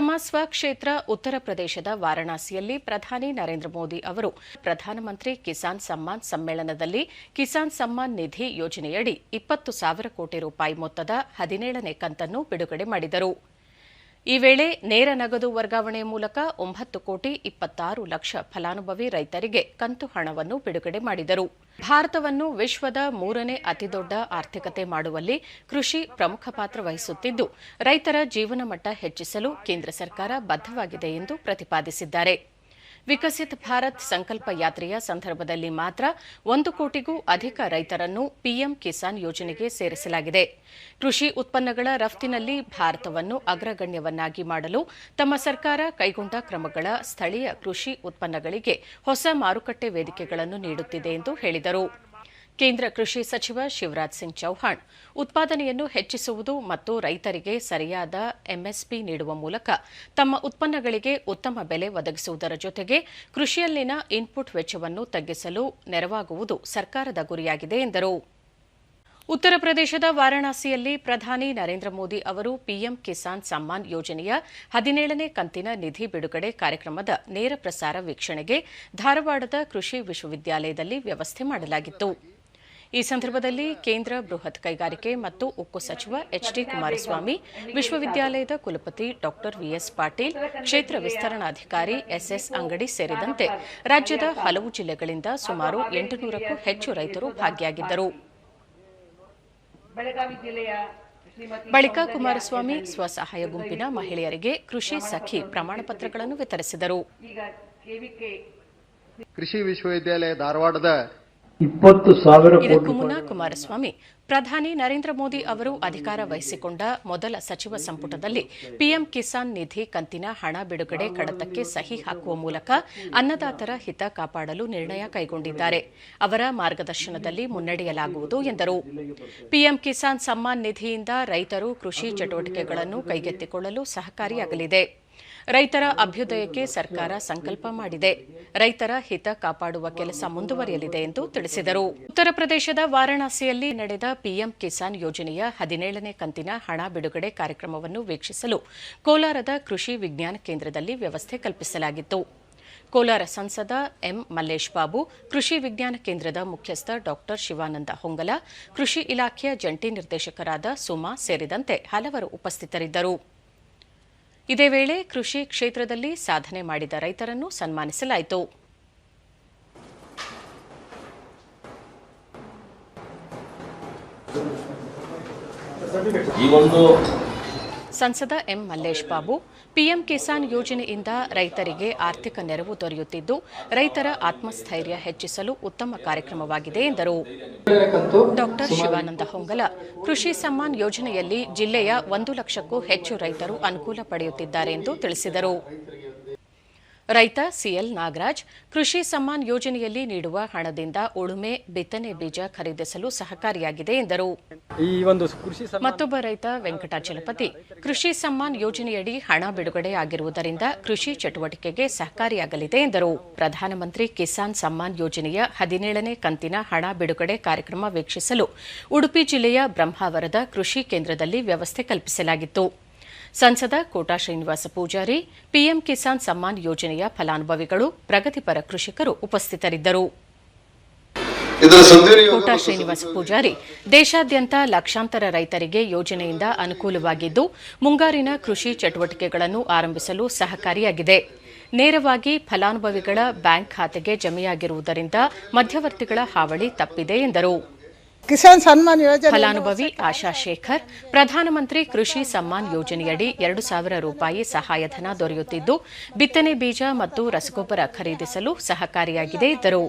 ತಮ್ಮ ಸ್ವಕ್ಷೇತ್ರ ಉತ್ತರ ಪ್ರದೇಶದ ವಾರಣಾಸಿಯಲ್ಲಿ ಪ್ರಧಾನಿ ನರೇಂದ್ರ ಮೋದಿ ಅವರು ಪ್ರಧಾನಮಂತ್ರಿ ಕಿಸಾನ್ ಸಮ್ಮಾನ್ ಸಮ್ಮೇಳನದಲ್ಲಿ ಕಿಸಾನ್ ಸಮ್ಮಾನ್ ನಿಧಿ ಯೋಜನೆಯಡಿ ಇಪ್ಪತ್ತು ಸಾವಿರ ಕೋಟಿ ರೂಪಾಯಿ ಮೊತ್ತದ ಹದಿನೇಳನೇ ಕಂತನ್ನು ಬಿಡುಗಡೆ ಮಾಡಿದರು. ಈ ವೇಳೆ ನೇರ ನಗದು ವರ್ಗಾವಣೆ ಮೂಲಕ ಒಂಬತ್ತು ಕೋಟಿ ಇಪ್ಪತ್ತಾರು ಲಕ್ಷ ಫಲಾನುಭವಿ ರೈತರಿಗೆ ಕಂತು ಹಣವನ್ನು ಬಿಡುಗಡೆ ಮಾಡಿದರು. ಭಾರತವನ್ನು ವಿಶ್ವದ ಮೂರನೇ ಅತಿದೊಡ್ಡ ಆರ್ಥಿಕತೆ ಮಾಡುವಲ್ಲಿ ಕೃಷಿ ಪ್ರಮುಖ ಪಾತ್ರ ವಹಿಸುತ್ತಿದ್ದು, ರೈತರ ಜೀವನ ಮಟ್ಟ ಹೆಚ್ಚಿಸಲು ಕೇಂದ್ರ ಸರ್ಕಾರ ಬದ್ಧವಾಗಿದೆ ಎಂದು ಪ್ರತಿಪಾದಿಸಿದ್ದಾರೆ. ವಿಕಸಿತ್ ಭಾರತ್ ಸಂಕಲ್ಪ ಯಾತ್ರೆಯ ಸಂದರ್ಭದಲ್ಲಿ ಮಾತ್ರ ಒಂದು ಕೋಟಿಗೂ ಅಧಿಕ ರೈತರನ್ನು ಪಿಎಂ ಕಿಸಾನ್ ಯೋಜನೆಗೆ ಸೇರಿಸಲಾಗಿದೆ. ಕೃಷಿ ಉತ್ಪನ್ನಗಳ ರಫ್ತಿನಲ್ಲಿ ಭಾರತವನ್ನು ಅಗ್ರಗಣ್ಯವನ್ನಾಗಿ ಮಾಡಲು ತಮ್ಮ ಸರ್ಕಾರ ಕೈಗೊಂಡ ಕ್ರಮಗಳ ಸ್ಥಳೀಯ ಕೃಷಿ ಉತ್ಪನ್ನಗಳಿಗೆ ಹೊಸ ಮಾರುಕಟ್ಟೆ ವೇದಿಕೆಗಳನ್ನು ನೀಡುತ್ತಿದೆ ಎಂದು ಹೇಳಿದರು. ಕೇಂದ್ರ ಕೃಷಿ ಸಚಿವ ಶಿವರಾಜ್ ಸಿಂಗ್ ಚೌಹಾಣ್ ಉತ್ಪಾದನೆಯನ್ನು ಹೆಚ್ಚಿಸುವುದು ಮತ್ತು ರೈತರಿಗೆ ಸರಿಯಾದ ಎಂಎಸ್ಪಿ ನೀಡುವ ಮೂಲಕ ತಮ್ಮ ಉತ್ಪನ್ನಗಳಿಗೆ ಉತ್ತಮ ಬೆಲೆ ಒದಗಿಸುವುದರ ಜೊತೆಗೆ ಕೃಷಿಯಲ್ಲಿನ ಇನ್ಪುಟ್ ವೆಚ್ಚವನ್ನು ತಗ್ಗಿಸಲು ನೆರವಾಗುವುದು ಸರ್ಕಾರದ ಗುರಿಯಾಗಿದೆ ಎಂದರು. ಉತ್ತರ ಪ್ರದೇಶದ ವಾರಾಣಸಿಯಲ್ಲಿ ಪ್ರಧಾನಿ ನರೇಂದ್ರ ಮೋದಿ ಅವರು ಪಿಎಂ ಕಿಸಾನ್ ಸಮ್ಮಾನ್ ಯೋಜನೆಯ ಹದಿನೇಳನೇ ಕಂತಿನ ನಿಧಿ ಬಿಡುಗಡೆ ಕಾರ್ಯಕ್ರಮದ ನೇರ ಪ್ರಸಾರ ವೀಕ್ಷಣೆಗೆ ಧಾರವಾಡದ ಕೃಷಿ ವಿಶ್ವವಿದ್ಯಾಲಯದಲ್ಲಿ ವ್ಯವಸ್ಥೆ ಮಾಡಲಾಗಿತ್ತು. ಈ ಸಂದರ್ಭದಲ್ಲಿ ಕೇಂದ್ರ ಬೃಹತ್ ಕೈಗಾರಿಕೆ ಮತ್ತು ಉಕ್ಕು ಸಚಿವ ಎಚ್ ಡಿ ಕುಮಾರಸ್ವಾಮಿ, ವಿಶ್ವವಿದ್ಯಾಲಯದ ಕುಲಪತಿ ಡಾ ವಿಎಸ್ ಪಾಟೀಲ್, ಕ್ಷೇತ್ರ ವಿಸ್ತರಣಾಧಿಕಾರಿ ಎಸ್ಎಸ್ ಅಂಗಡಿ ಸೇರಿದಂತೆ ರಾಜ್ಯದ ಹಲವು ಜಿಲ್ಲೆಗಳಿಂದ ಸುಮಾರು ಎಂಟುನೂರಕ್ಕೂ ಹೆಚ್ಚು ರೈತರು ಭಾಗಿಯಾಗಿದ್ದರು. ಬಳಿಕ ಕುಮಾರಸ್ವಾಮಿ ಸ್ವಸಹಾಯ ಗುಂಪಿನ ಮಹಿಳೆಯರಿಗೆ ಕೃಷಿ ಸಖಿ ಪ್ರಮಾಣ ಪತ್ರಗಳನ್ನು ವಿತರಿಸಿದರು. ಕೃಷಿ ವಿಶ್ವವಿದ್ಯಾಲಯ ಧಾರವಾಡದ ಇಪ್ಪತ್ತು ಸಾವಿರ ಇದಕ್ಕೂ ಮುನ್ನ ಕುಮಾರಸ್ವಾಮಿ ಪ್ರಧಾನಿ ನರೇಂದ್ರ ಮೋದಿ ಅವರು ಅಧಿಕಾರ ವಹಿಸಿಕೊಂಡ ಮೊದಲ ಸಚಿವ ಸಂಪುಟದಲ್ಲಿ ಪಿಎಂ ಕಿಸಾನ್ ನಿಧಿ ಕಂತಿನ ಹಣ ಬಿಡುಗಡೆ ಕಡತಕ್ಕೆ ಸಹಿ ಹಾಕುವ ಮೂಲಕ ಅನ್ನದಾತರ ಹಿತ ಕಾಪಾಡಲು ನಿರ್ಣಯ ಕೈಗೊಂಡಿದ್ದಾರೆ. ಅವರ ಮಾರ್ಗದರ್ಶನದಲ್ಲಿ ಮುನ್ನಡೆಯಲಾಗುವುದು ಎಂದರು. ಪಿಎಂ ಕಿಸಾನ್ ಸಮ್ಮಾನ್ ನಿಧಿಯಿಂದ ರೈತರು ಕೃಷಿ ಚಟುವಟಿಕೆಗಳನ್ನು ಕೈಗೆತ್ತಿಕೊಳ್ಳಲು ಸಹಕಾರಿಯಾಗಲಿದೆ. ರೈತರ ಅಭ್ಯುದಯಕ್ಕೆ ಸರ್ಕಾರ ಸಂಕಲ್ಪ ಮಾಡಿದೆ. ರೈತರ ಹಿತ ಕಾಪಾಡುವ ಕೆಲಸ ಮುಂದುವರಿಯಲಿದೆ ಎಂದು ತಿಳಿಸಿದರು. ಉತ್ತರ ಪ್ರದೇಶದ ವಾರಾಣಸಿಯಲ್ಲಿ ನಡೆದ ಪಿಎಂ ಕಿಸಾನ್ ಯೋಜನೆಯ ಹದಿನೇಳನೇ ಕಂತಿನ ಹಣ ಬಿಡುಗಡೆ ಕಾರ್ಯಕ್ರಮವನ್ನು ವೀಕ್ಷಿಸಲು ಕೋಲಾರದ ಕೃಷಿ ವಿಜ್ಞಾನ ಕೇಂದ್ರದಲ್ಲಿ ವ್ಯವಸ್ಥೆ ಕಲ್ಪಿಸಲಾಗಿತ್ತು. ಕೋಲಾರ ಸಂಸದ ಎಂ ಮಲ್ಲೇಶ್ ಬಾಬು, ಕೃಷಿ ವಿಜ್ಞಾನ ಕೇಂದ್ರದ ಮುಖ್ಯಸ್ಥ ಡಾ ಶಿವಾನಂದ ಹೊಂಗಲ, ಕೃಷಿ ಇಲಾಖೆಯ ಜಂಟಿ ನಿರ್ದೇಶಕರಾದ ಸುಮಾ ಸೇರಿದಂತೆ ಹಲವರು ಉಪಸ್ಥಿತರಿದ್ದರು. ಇದೇ ವೇಳೆ ಕೃಷಿ ಕ್ಷೇತ್ರದಲ್ಲಿ ಸಾಧನೆ ಮಾಡಿದ ರೈತರನ್ನು ಸನ್ಮಾನಿಸಲಾಯಿತು. ಈ ಒಂದು ಸಂಸದ ಎಂ ಮಲ್ಲೇಶ್ ಬಾಬು, ಪಿಎಂ ಕಿಸಾನ್ ಯೋಜನೆಯಿಂದ ರೈತರಿಗೆ ಆರ್ಥಿಕ ನೆರವು ದೊರೆಯುತ್ತಿದ್ದು, ರೈತರ ಆತ್ಮಸ್ಥೈರ್ಯ ಹೆಚ್ಚಿಸಲು ಉತ್ತಮ ಕಾರ್ಯಕ್ರಮವಾಗಿದೆ ಎಂದರು. ಡಾಕ್ಟರ್ ಶಿವಾನಂದ ಹೊಂಗಲ, ಕೃಷಿ ಸಮ್ಮಾನ್ ಯೋಜನೆಯಲ್ಲಿ ಜಿಲ್ಲೆಯ ಒಂದು ಲಕ್ಷಕ್ಕೂ ಹೆಚ್ಚು ರೈತರು ಅನುಕೂಲ ಪಡೆಯುತ್ತಿದ್ದಾರೆ ಎಂದು ತಿಳಿಸಿದರು. ರೈತ ಸಿಎಲ್ ನಾಗರಾಜ್ ಕೃಷಿ ಸಮ್ಮಾನ್ ಯೋಜನೆಯಲ್ಲಿ ನೀಡುವ ಹಣದಿಂದ ಉಳುಮೆ ಬಿತ್ತನೆ ಬೀಜ ಖರೀದಿಸಲು ಸಹಕಾರಿಯಾಗಿದೆ ಎಂದರು. ಮತ್ತೊಬ್ಬ ರೈತ ವೆಂಕಟಾಚಲಪತಿ ಕೃಷಿ ಸಮ್ಮಾನ್ ಯೋಜನೆಯಡಿ ಹಣ ಬಿಡುಗಡೆ ಆಗಿರುವುದರಿಂದ ಕೃಷಿ ಚಟುವಟಿಕೆಗೆ ಸಹಕಾರಿಯಾಗಲಿದೆ ಎಂದರು. ಪ್ರಧಾನಮಂತ್ರಿ ಕಿಸಾನ್ ಸಮ್ಮಾನ್ ಯೋಜನೆಯ ಹದಿನೇಳನೇ ಕಂತಿನ ಹಣ ಬಿಡುಗಡೆ ಕಾರ್ಯಕ್ರಮ ವೀಕ್ಷಿಸಲು ಉಡುಪಿ ಜಿಲ್ಲೆಯ ಬ್ರಹ್ಮಾವರದ ಕೃಷಿ ಕೇಂದ್ರದಲ್ಲಿ ವ್ಯವಸ್ಥೆ ಕಲ್ಪಿಸಲಾಗಿತ್ತು. ಸಂಸದ ಕೋಟಾ ಶ್ರೀನಿವಾಸ ಪೂಜಾರಿ ಪಿಎಂ ಕಿಸಾನ್ ಸಮ್ಮಾನ್ ಯೋಜನೆಯ ಫಲಾನುಭವಿಗಳು ಪ್ರಗತಿಪರ ಕೃಷಿಕರು ಉಪಸ್ಥಿತರಿದ್ದರು. ಕೋಟಾ ಶ್ರೀನಿವಾಸ ಪೂಜಾರಿ ದೇಶಾದ್ಯಂತ ಲಕ್ಷಾಂತರ ರೈತರಿಗೆ ಯೋಜನೆಯಿಂದ ಅನುಕೂಲವಾಗಿದ್ದು ಮುಂಗಾರಿನ ಕೃಷಿ ಚಟುವಟಿಕೆಗಳನ್ನು ಆರಂಭಿಸಲು ಸಹಕಾರಿಯಾಗಿದೆ. ನೇರವಾಗಿ ಫಲಾನುಭವಿಗಳ ಬ್ಯಾಂಕ್ ಖಾತೆಗೆ ಜಮೆಯಾಗಿರುವುದರಿಂದ ಮಧ್ಯವರ್ತಿಗಳ ಹಾವಳಿ ತಪ್ಪಿದೆ ಎಂದರು. ಕಿಸಾನ್ ಸನ್ಮಾನ್ ಯೋಜನೆ ಫಲಾನುಭವಿ ಆಶಾ ಶೇಖರ್ ಪ್ರಧಾನಮಂತ್ರಿ ಕೃಷಿ ಸಮ್ಮಾನ್ ಯೋಜನೆಯಡಿ ಎರಡು ಸಾವಿರ ರೂಪಾಯಿ ಸಹಾಯಧನ ದೊರೆಯುತ್ತಿದ್ದು ಬಿತ್ತನೆ ಬೀಜ ಮತ್ತು ರಸಗೊಬ್ಬರ ಖರೀದಿಸಲು ಸಹಕಾರಿಯಾಗಿದೆ ಎಂದರು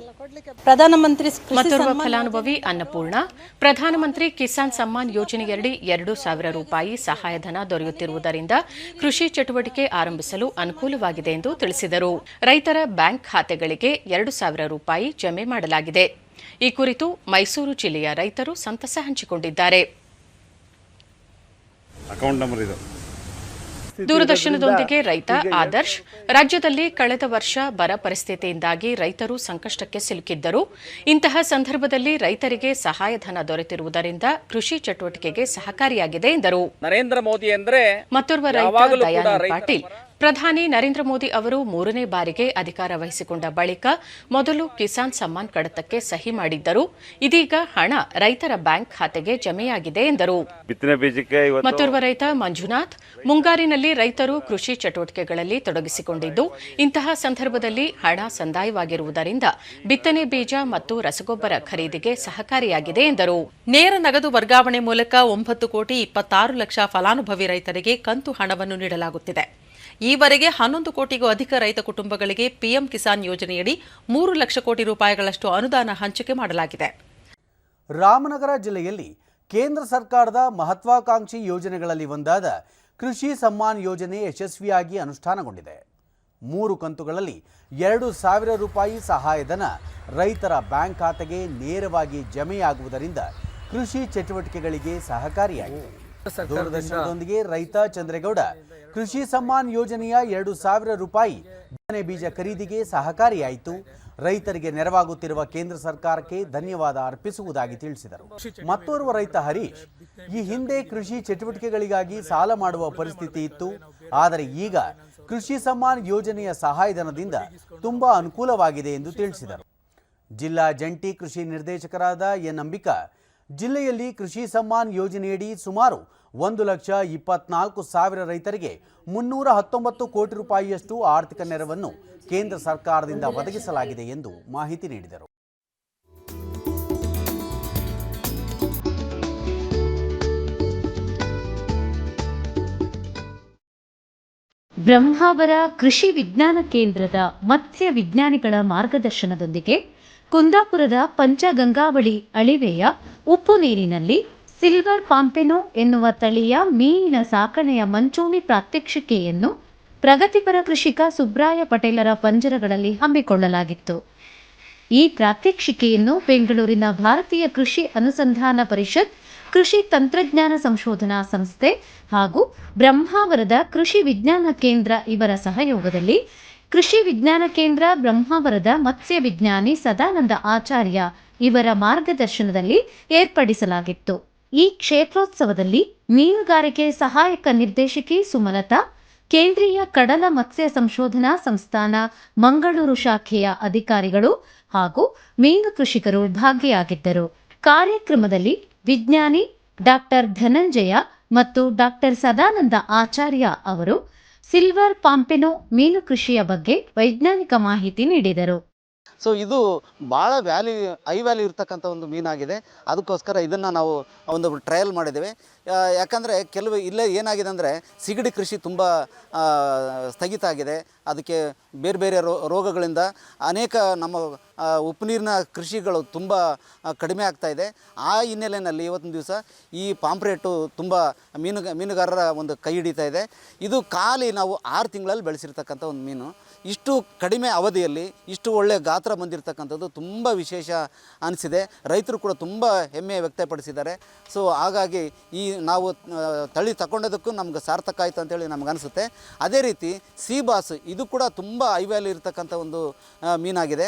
ಪ್ರಧಾನಮಂತ್ರಿ ಮತ್ತೋರ್ವ ಫಲಾನುಭವಿ ಅನ್ನಪೂರ್ಣ ಪ್ರಧಾನಮಂತ್ರಿ ಕಿಸಾನ್ ಸಮ್ಮಾನ್ ಯೋಜನೆಯಡಿ ಎರಡು ಸಾವಿರ ರೂಪಾಯಿ ಸಹಾಯಧನ ದೊರೆಯುತ್ತಿರುವುದರಿಂದ ಕೃಷಿ ಚಟುವಟಿಕೆ ಆರಂಭಿಸಲು ಅನುಕೂಲವಾಗಿದೆ ಎಂದು ತಿಳಿಸಿದರು. ರೈತರ ಬ್ಯಾಂಕ್ ಖಾತೆಗಳಿಗೆ ಎರಡು ಸಾವಿರ ರೂಪಾಯಿ ಜಮೆ ಮಾಡಲಾಗಿದೆ. ಈ ಕುರಿತು ಮೈಸೂರು ಜಿಲ್ಲೆಯ ರೈತರು ಸಂತಸ ಹಂಚಿಕೊಂಡಿದ್ದಾರೆ. ಅಕೌಂಟ್ ನಂಬರ್ ಇದು. ದೂರದರ್ಶನದೊಂದಿಗೆ ರೈತ ಆದರ್ಶ್ ರಾಜ್ಯದಲ್ಲಿ ಕಳೆದ ವರ್ಷ ಬರ ಪರಿಸ್ಥಿತಿಯಿಂದಾಗಿ ರೈತರು ಸಂಕಷ್ಟಕ್ಕೆ ಸಿಲುಕಿದ್ದರು. ಇಂತಹ ಸಂದರ್ಭದಲ್ಲಿ ರೈತರಿಗೆ ಸಹಾಯಧನ ದೊರೆತಿರುವುದರಿಂದ ಕೃಷಿ ಚಟುವಟಿಕೆಗೆ ಸಹಕಾರಿಯಾಗಿದೆ ಎಂದರು. ನರೇಂದ್ರ ಮೋದಿ ಅಂದ್ರೆ ಮತ್ತೋರ್ವ ರೈತ ದಯಾನಂದ್ ಪಾಟೀಲ್ ಪ್ರಧಾನಿ ನರೇಂದ್ರ ಮೋದಿ ಅವರು ಮೂರನೇ ಬಾರಿಗೆ ಅಧಿಕಾರ ವಹಿಸಿಕೊಂಡ ಬಳಿಕ ಮೊದಲು ಕಿಸಾನ್ ಸಮ್ಮಾನ್ ಕಡತಕ್ಕೆ ಸಹಿ ಮಾಡಿದ್ದರು. ಇದೀಗ ಹಣ ರೈತರ ಬ್ಯಾಂಕ್ ಖಾತೆಗೆ ಜಮೆಯಾಗಿದೆ ಎಂದರು. ಬಿತ್ತನೆ ಬೀಜಕ್ಕೆ ಇವತ್ತು ಮತ್ತೋರ್ವ ರೈತ ಮಂಜುನಾಥ್ ಮುಂಗಾರಿನಲ್ಲಿ ರೈತರು ಕೃಷಿ ಚಟುವಟಿಕೆಗಳಲ್ಲಿ ತೊಡಗಿಸಿಕೊಂಡಿದ್ದು ಇಂತಹ ಸಂದರ್ಭದಲ್ಲಿ ಹಣ ಸಂದಾಯವಾಗಿರುವುದರಿಂದ ಬಿತ್ತನೆ ಬೀಜ ಮತ್ತು ರಸಗೊಬ್ಬರ ಖರೀದಿಗೆ ಸಹಕಾರಿಯಾಗಿದೆ ಎಂದರು. ನೇರ ನಗದು ವರ್ಗಾವಣೆ ಮೂಲಕ ಒಂಬತ್ತು ಕೋಟಿ ಇಪ್ಪತ್ತಾರು ಲಕ್ಷ ಫಲಾನುಭವಿ ರೈತರಿಗೆ ಕಂತು ಹಣವನ್ನು ನೀಡಲಾಗುತ್ತಿದೆ. ಈವರೆಗೆ ಹನ್ನೊಂದು ಕೋಟಿಗೂ ಅಧಿಕ ರೈತ ಕುಟುಂಬಗಳಿಗೆ ಪಿಎಂ ಕಿಸಾನ್ ಯೋಜನೆಯಡಿ ಮೂರು ಲಕ್ಷ ಕೋಟಿ ರೂಪಾಯಿಗಳಷ್ಟು ಅನುದಾನ ಹಂಚಿಕೆ ಮಾಡಲಾಗಿದೆ. ರಾಮನಗರ ಜಿಲ್ಲೆಯಲ್ಲಿ ಕೇಂದ್ರ ಸರ್ಕಾರದ ಮಹತ್ವಾಕಾಂಕ್ಷಿ ಯೋಜನೆಗಳಲ್ಲಿ ಒಂದಾದ ಕೃಷಿ ಸಮ್ಮಾನ್ ಯೋಜನೆ ಯಶಸ್ವಿಯಾಗಿ ಅನುಷ್ಠಾನಗೊಂಡಿದೆ. ಮೂರು ಕಂತುಗಳಲ್ಲಿ ಎರಡು ಸಾವಿರ ರೂಪಾಯಿ ಸಹಾಯಧನ ರೈತರ ಬ್ಯಾಂಕ್ ಖಾತೆಗೆ ನೇರವಾಗಿ ಜಮೆಯಾಗುವುದರಿಂದ ಕೃಷಿ ಚಟುವಟಿಕೆಗಳಿಗೆ ಸಹಕಾರಿಯಾಗಿದೆ. ದೂರದರ್ಶನದೊಂದಿಗೆ ರೈತ ಚಂದ್ರೇಗೌಡ ಕೃಷಿ ಸಮ್ಮಾನ್ ಯೋಜನೆಯ ಎರಡು ಸಾವಿರ ರೂಪಾಯಿ ಬಿತ್ತನೆ ಬೀಜ ಖರೀದಿಗೆ ಸಹಕಾರಿಯಾಯಿತು. ರೈತರಿಗೆ ನೆರವಾಗುತ್ತಿರುವ ಕೇಂದ್ರ ಸರ್ಕಾರಕ್ಕೆ ಧನ್ಯವಾದ ಅರ್ಪಿಸುವುದಾಗಿ ತಿಳಿಸಿದರು. ಮತ್ತೋರ್ವ ರೈತ ಹರೀಶ್, ಈ ಹಿಂದೆ ಕೃಷಿ ಚಟುವಟಿಕೆಗಳಿಗಾಗಿ ಸಾಲ ಮಾಡುವ ಪರಿಸ್ಥಿತಿ ಇತ್ತು. ಆದರೆ ಈಗ ಕೃಷಿ ಸಮ್ಮಾನ್ ಯೋಜನೆಯ ಸಹಾಯಧನದಿಂದ ತುಂಬಾ ಅನುಕೂಲವಾಗಿದೆ ಎಂದು ತಿಳಿಸಿದರು. ಜಿಲ್ಲಾ ಜಂಟಿ ಕೃಷಿ ನಿರ್ದೇಶಕರಾದ ಎನ್ ಅಂಬಿಕಾ, ಜಿಲ್ಲೆಯಲ್ಲಿ ಕೃಷಿ ಸಮ್ಮಾನ್ ಯೋಜನೆಯಡಿ ಸುಮಾರು ಒಂದು ಲಕ್ಷ ಇಪ್ಪತ್ನಾಲ್ಕು ಸಾವಿರ ರೈತರಿಗೆ ಮುನ್ನೂರ ಹತ್ತೊಂಬತ್ತು ಕೋಟಿ ರೂಪಾಯಿಯಷ್ಟು ಆರ್ಥಿಕ ನೆರವನ್ನು ಕೇಂದ್ರ ಸರ್ಕಾರದಿಂದ ಒದಗಿಸಲಾಗಿದೆ ಎಂದು ಮಾಹಿತಿ ನೀಡಿದರು. ಬ್ರಹ್ಮಾವರ ಕೃಷಿ ವಿಜ್ಞಾನ ಕೇಂದ್ರದ ಮತ್ಸ್ಯ ವಿಜ್ಞಾನಿಗಳ ಮಾರ್ಗದರ್ಶನದೊಂದಿಗೆ ಕುಂದಾಪುರದ ಪಂಚಗಂಗಾವಳಿ ಅಳಿವೆಯ ಉಪ್ಪು ನೀರಿನಲ್ಲಿ ಸಿಲ್ವರ್ ಪಾಂಪೆನೋ ಎನ್ನುವ ತಳಿಯ ಮೀನಿನ ಸಾಕಣೆಯ ಮಂಚೂಣಿ ಪ್ರಾತ್ಯಕ್ಷಿಕೆಯನ್ನು ಪ್ರಗತಿಪರ ಕೃಷಿಕ ಸುಬ್ರಾಯ ಪಟೇಲರ ಪಂಜರಗಳಲ್ಲಿ ಹಮ್ಮಿಕೊಳ್ಳಲಾಗಿತ್ತು. ಈ ಪ್ರಾತ್ಯಕ್ಷಿಕೆಯನ್ನು ಬೆಂಗಳೂರಿನ ಭಾರತೀಯ ಕೃಷಿ ಅನುಸಂಧಾನ ಪರಿಷತ್, ಕೃಷಿ ತಂತ್ರಜ್ಞಾನ ಸಂಶೋಧನಾ ಸಂಸ್ಥೆ ಹಾಗೂ ಬ್ರಹ್ಮಾವರದ ಕೃಷಿ ವಿಜ್ಞಾನ ಕೇಂದ್ರ ಇವರ ಸಹಯೋಗದಲ್ಲಿ ಕೃಷಿ ವಿಜ್ಞಾನ ಕೇಂದ್ರ ಬ್ರಹ್ಮಾವರದ ಮತ್ಸ್ಯ ವಿಜ್ಞಾನಿ ಸದಾನಂದ ಆಚಾರ್ಯ ಇವರ ಮಾರ್ಗದರ್ಶನದಲ್ಲಿ ಏರ್ಪಡಿಸಲಾಗಿತ್ತು. ಈ ಕ್ಷೇತ್ರೋತ್ಸವದಲ್ಲಿ ಮೀನುಗಾರಿಕೆ ಸಹಾಯಕ ನಿರ್ದೇಶಕಿ ಸುಮಲತಾ, ಕೇಂದ್ರೀಯ ಕಡಲ ಮತ್ಸ್ಯ ಸಂಶೋಧನಾ ಸಂಸ್ಥಾನ ಮಂಗಳೂರು ಶಾಖೆಯ ಅಧಿಕಾರಿಗಳು ಹಾಗೂ ಮೀನು ಕೃಷಿಕರು ಭಾಗಿಯಾಗಿದ್ದರು. ಕಾರ್ಯಕ್ರಮದಲ್ಲಿ ವಿಜ್ಞಾನಿ ಡಾಕ್ಟರ್ ಧನಂಜಯ ಮತ್ತು ಡಾಕ್ಟರ್ ಸದಾನಂದ ಆಚಾರ್ಯ ಅವರು ಸಿಲ್ವರ್ ಪಾಂಪೆನೋ ಮೀನು ಕೃಷಿಯ ಬಗ್ಗೆ ವೈಜ್ಞಾನಿಕ ಮಾಹಿತಿ ನೀಡಿದರು. ಸೊ ಇದು ಭಾಳ ವ್ಯಾಲ್ಯೂ ಹೈ ವ್ಯಾಲ್ಯೂ ಇರ್ತಕ್ಕಂಥ ಒಂದು ಮೀನಾಗಿದೆ ಅದಕ್ಕೋಸ್ಕರ ಇದನ್ನು ನಾವು ಒಂದು ಟ್ರಯಲ್ ಮಾಡಿದ್ದೇವೆ. ಯಾಕಂದರೆ ಕೆಲವು ಇಲ್ಲೇ ಏನಾಗಿದೆ ಅಂದರೆ ಸಿಗಡಿ ಕೃಷಿ ತುಂಬ ಸ್ಥಗಿತ ಆಗಿದೆ. ಅದಕ್ಕೆ ಬೇರೆ ಬೇರೆ ರೋಗಗಳಿಂದ ಅನೇಕ ನಮ್ಮ ಉಪ್ಪು ನೀರಿನ ಕೃಷಿಗಳು ತುಂಬ ಕಡಿಮೆ ಆಗ್ತಾ ಇದೆ. ಆ ಹಿನ್ನೆಲೆಯಲ್ಲಿ ಇವತ್ತಿನ ದಿವಸ ಈ ಪಾಂಪ್ರೇಟು ತುಂಬ ಮೀನುಗ, ಮೀನುಗಾರರ ಒಂದು ಕೈ ಹಿಡಿತಾ ಇದೆ. ಇದು ಖಾಲಿ ನಾವು ಆರು ತಿಂಗಳಲ್ಲಿ ಬೆಳೆಸಿರ್ತಕ್ಕಂಥ ಒಂದು ಮೀನು. ಇಷ್ಟು ಕಡಿಮೆ ಅವಧಿಯಲ್ಲಿ ಇಷ್ಟು ಒಳ್ಳೆಯ ಗಾತ್ರ ಬಂದಿರತಕ್ಕಂಥದ್ದು ತುಂಬ ವಿಶೇಷ ಅನಿಸಿದೆ. ರೈತರು ಕೂಡ ತುಂಬ ಹೆಮ್ಮೆ ವ್ಯಕ್ತಪಡಿಸಿದ್ದಾರೆ. ಸೊ ಹಾಗಾಗಿ ಈ ನಾವು ತಳಿ ತಗೊಂಡೋದಕ್ಕೂ ನಮ್ಗೆ ಸಾರ್ಥಕ ಆಯಿತು ಅಂತೇಳಿ ನಮ್ಗೆ ಅನಿಸುತ್ತೆ. ಅದೇ ರೀತಿ ಸಿ ಬಾಸ್, ಇದು ಕೂಡ ತುಂಬ ಹೈ ವ್ಯಾಲ್ಯೂ ಇರತಕ್ಕಂಥ ಒಂದು ಮೀನಾಗಿದೆ.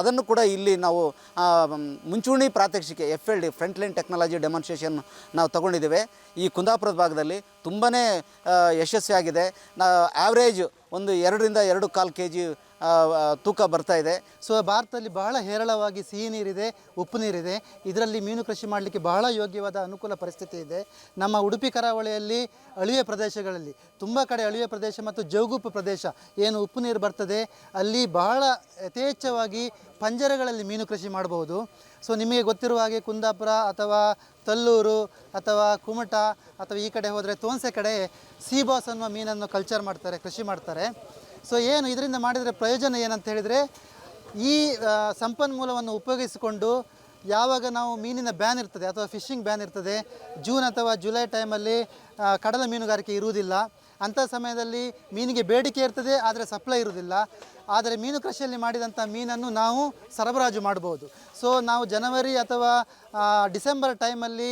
ಅದನ್ನು ಕೂಡ ಇಲ್ಲಿ ನಾವು ಮುಂಚೂಣಿ ಪ್ರಾತ್ಯಕ್ಷಿಕೆ F L D front line technology demonstration ನಾವು ತಗೊಂಡಿದ್ದೇವೆ. ಈ ಕುಂದಾಪುರದ ಭಾಗದಲ್ಲಿ ತುಂಬಾ ಯಶಸ್ವಿಯಾಗಿದೆ. ನಾ ಆ್ಯಾವ್ರೇಜ್ ಒಂದು ಎರಡರಿಂದ ಎರಡು ಕಾಲು ಕೆ ಜಿ ತೂಕ ಬರ್ತಾ ಇದೆ. ಸೊ ಭಾರತದಲ್ಲಿ ಬಹಳ ಹೇರಳವಾಗಿ ಸಿಹಿ ನೀರಿದೆ, ಉಪ್ಪು ನೀರಿದೆ. ಇದರಲ್ಲಿ ಮೀನು ಕೃಷಿ ಮಾಡಲಿಕ್ಕೆ ಬಹಳ ಯೋಗ್ಯವಾದ ಅನುಕೂಲ ಪರಿಸ್ಥಿತಿ ಇದೆ. ನಮ್ಮ ಉಡುಪಿ ಕರಾವಳಿಯಲ್ಲಿ ಅಳಿವೆ ಪ್ರದೇಶಗಳಲ್ಲಿ, ತುಂಬ ಕಡೆ ಅಳಿವೆ ಪ್ರದೇಶ ಮತ್ತು ಜೌಗುಪ್ಪು ಪ್ರದೇಶ, ಏನು ಉಪ್ಪು ನೀರು ಬರ್ತದೆ, ಅಲ್ಲಿ ಬಹಳ ಯಥೇಚ್ಛವಾಗಿ ಪಂಜರಗಳಲ್ಲಿ ಮೀನು ಕೃಷಿ ಮಾಡಬಹುದು ಸೊ ನಿಮಗೆ ಗೊತ್ತಿರುವ ಹಾಗೆ ಕುಂದಾಪುರ ಅಥವಾ ತಲ್ಲೂರು ಅಥವಾ ಕುಮಟ ಅಥವಾ ಈ ಕಡೆ ಹೋದರೆ ತೋನ್ಸೆ ಕಡೆ ಸೀಬಾಸ್ ಅನ್ನುವ ಮೀನನ್ನು ಕಲ್ಚರ್ ಮಾಡ್ತಾರೆ, ಕೃಷಿ ಮಾಡ್ತಾರೆ. ಸೊ ಏನು ಇದರಿಂದ ಮಾಡಿದರೆ ಪ್ರಯೋಜನ ಏನಂತ ಹೇಳಿದರೆ, ಈ ಸಂಪನ್ಮೂಲವನ್ನು ಉಪಯೋಗಿಸಿಕೊಂಡು ಯಾವಾಗ ನಾವು ಮೀನಿನ ಬ್ಯಾನ್ ಇರ್ತದೆ, ಅಥವಾ ಫಿಶಿಂಗ್ ಬ್ಯಾನ್ ಇರ್ತದೆ ಜೂನ್ ಅಥವಾ ಜುಲೈ ಟೈಮಲ್ಲಿ ಕಡಲ ಮೀನುಗಾರಿಕೆ ಇರುವುದಿಲ್ಲ. ಅಂಥ ಸಮಯದಲ್ಲಿ ಮೀನಿಗೆ ಬೇಡಿಕೆ ಇರ್ತದೆ, ಆದರೆ ಸಪ್ಲೈ ಇರುವುದಿಲ್ಲ. ಆದರೆ ಮೀನು ಕೃಷಿಯಲ್ಲಿ ಮಾಡಿದಂಥ ಮೀನನ್ನು ನಾವು ಸರಬರಾಜು ಮಾಡ್ಬೋದು ಸೊ ನಾವು ಜನವರಿ ಅಥವಾ ಡಿಸೆಂಬರ್ ಟೈಮಲ್ಲಿ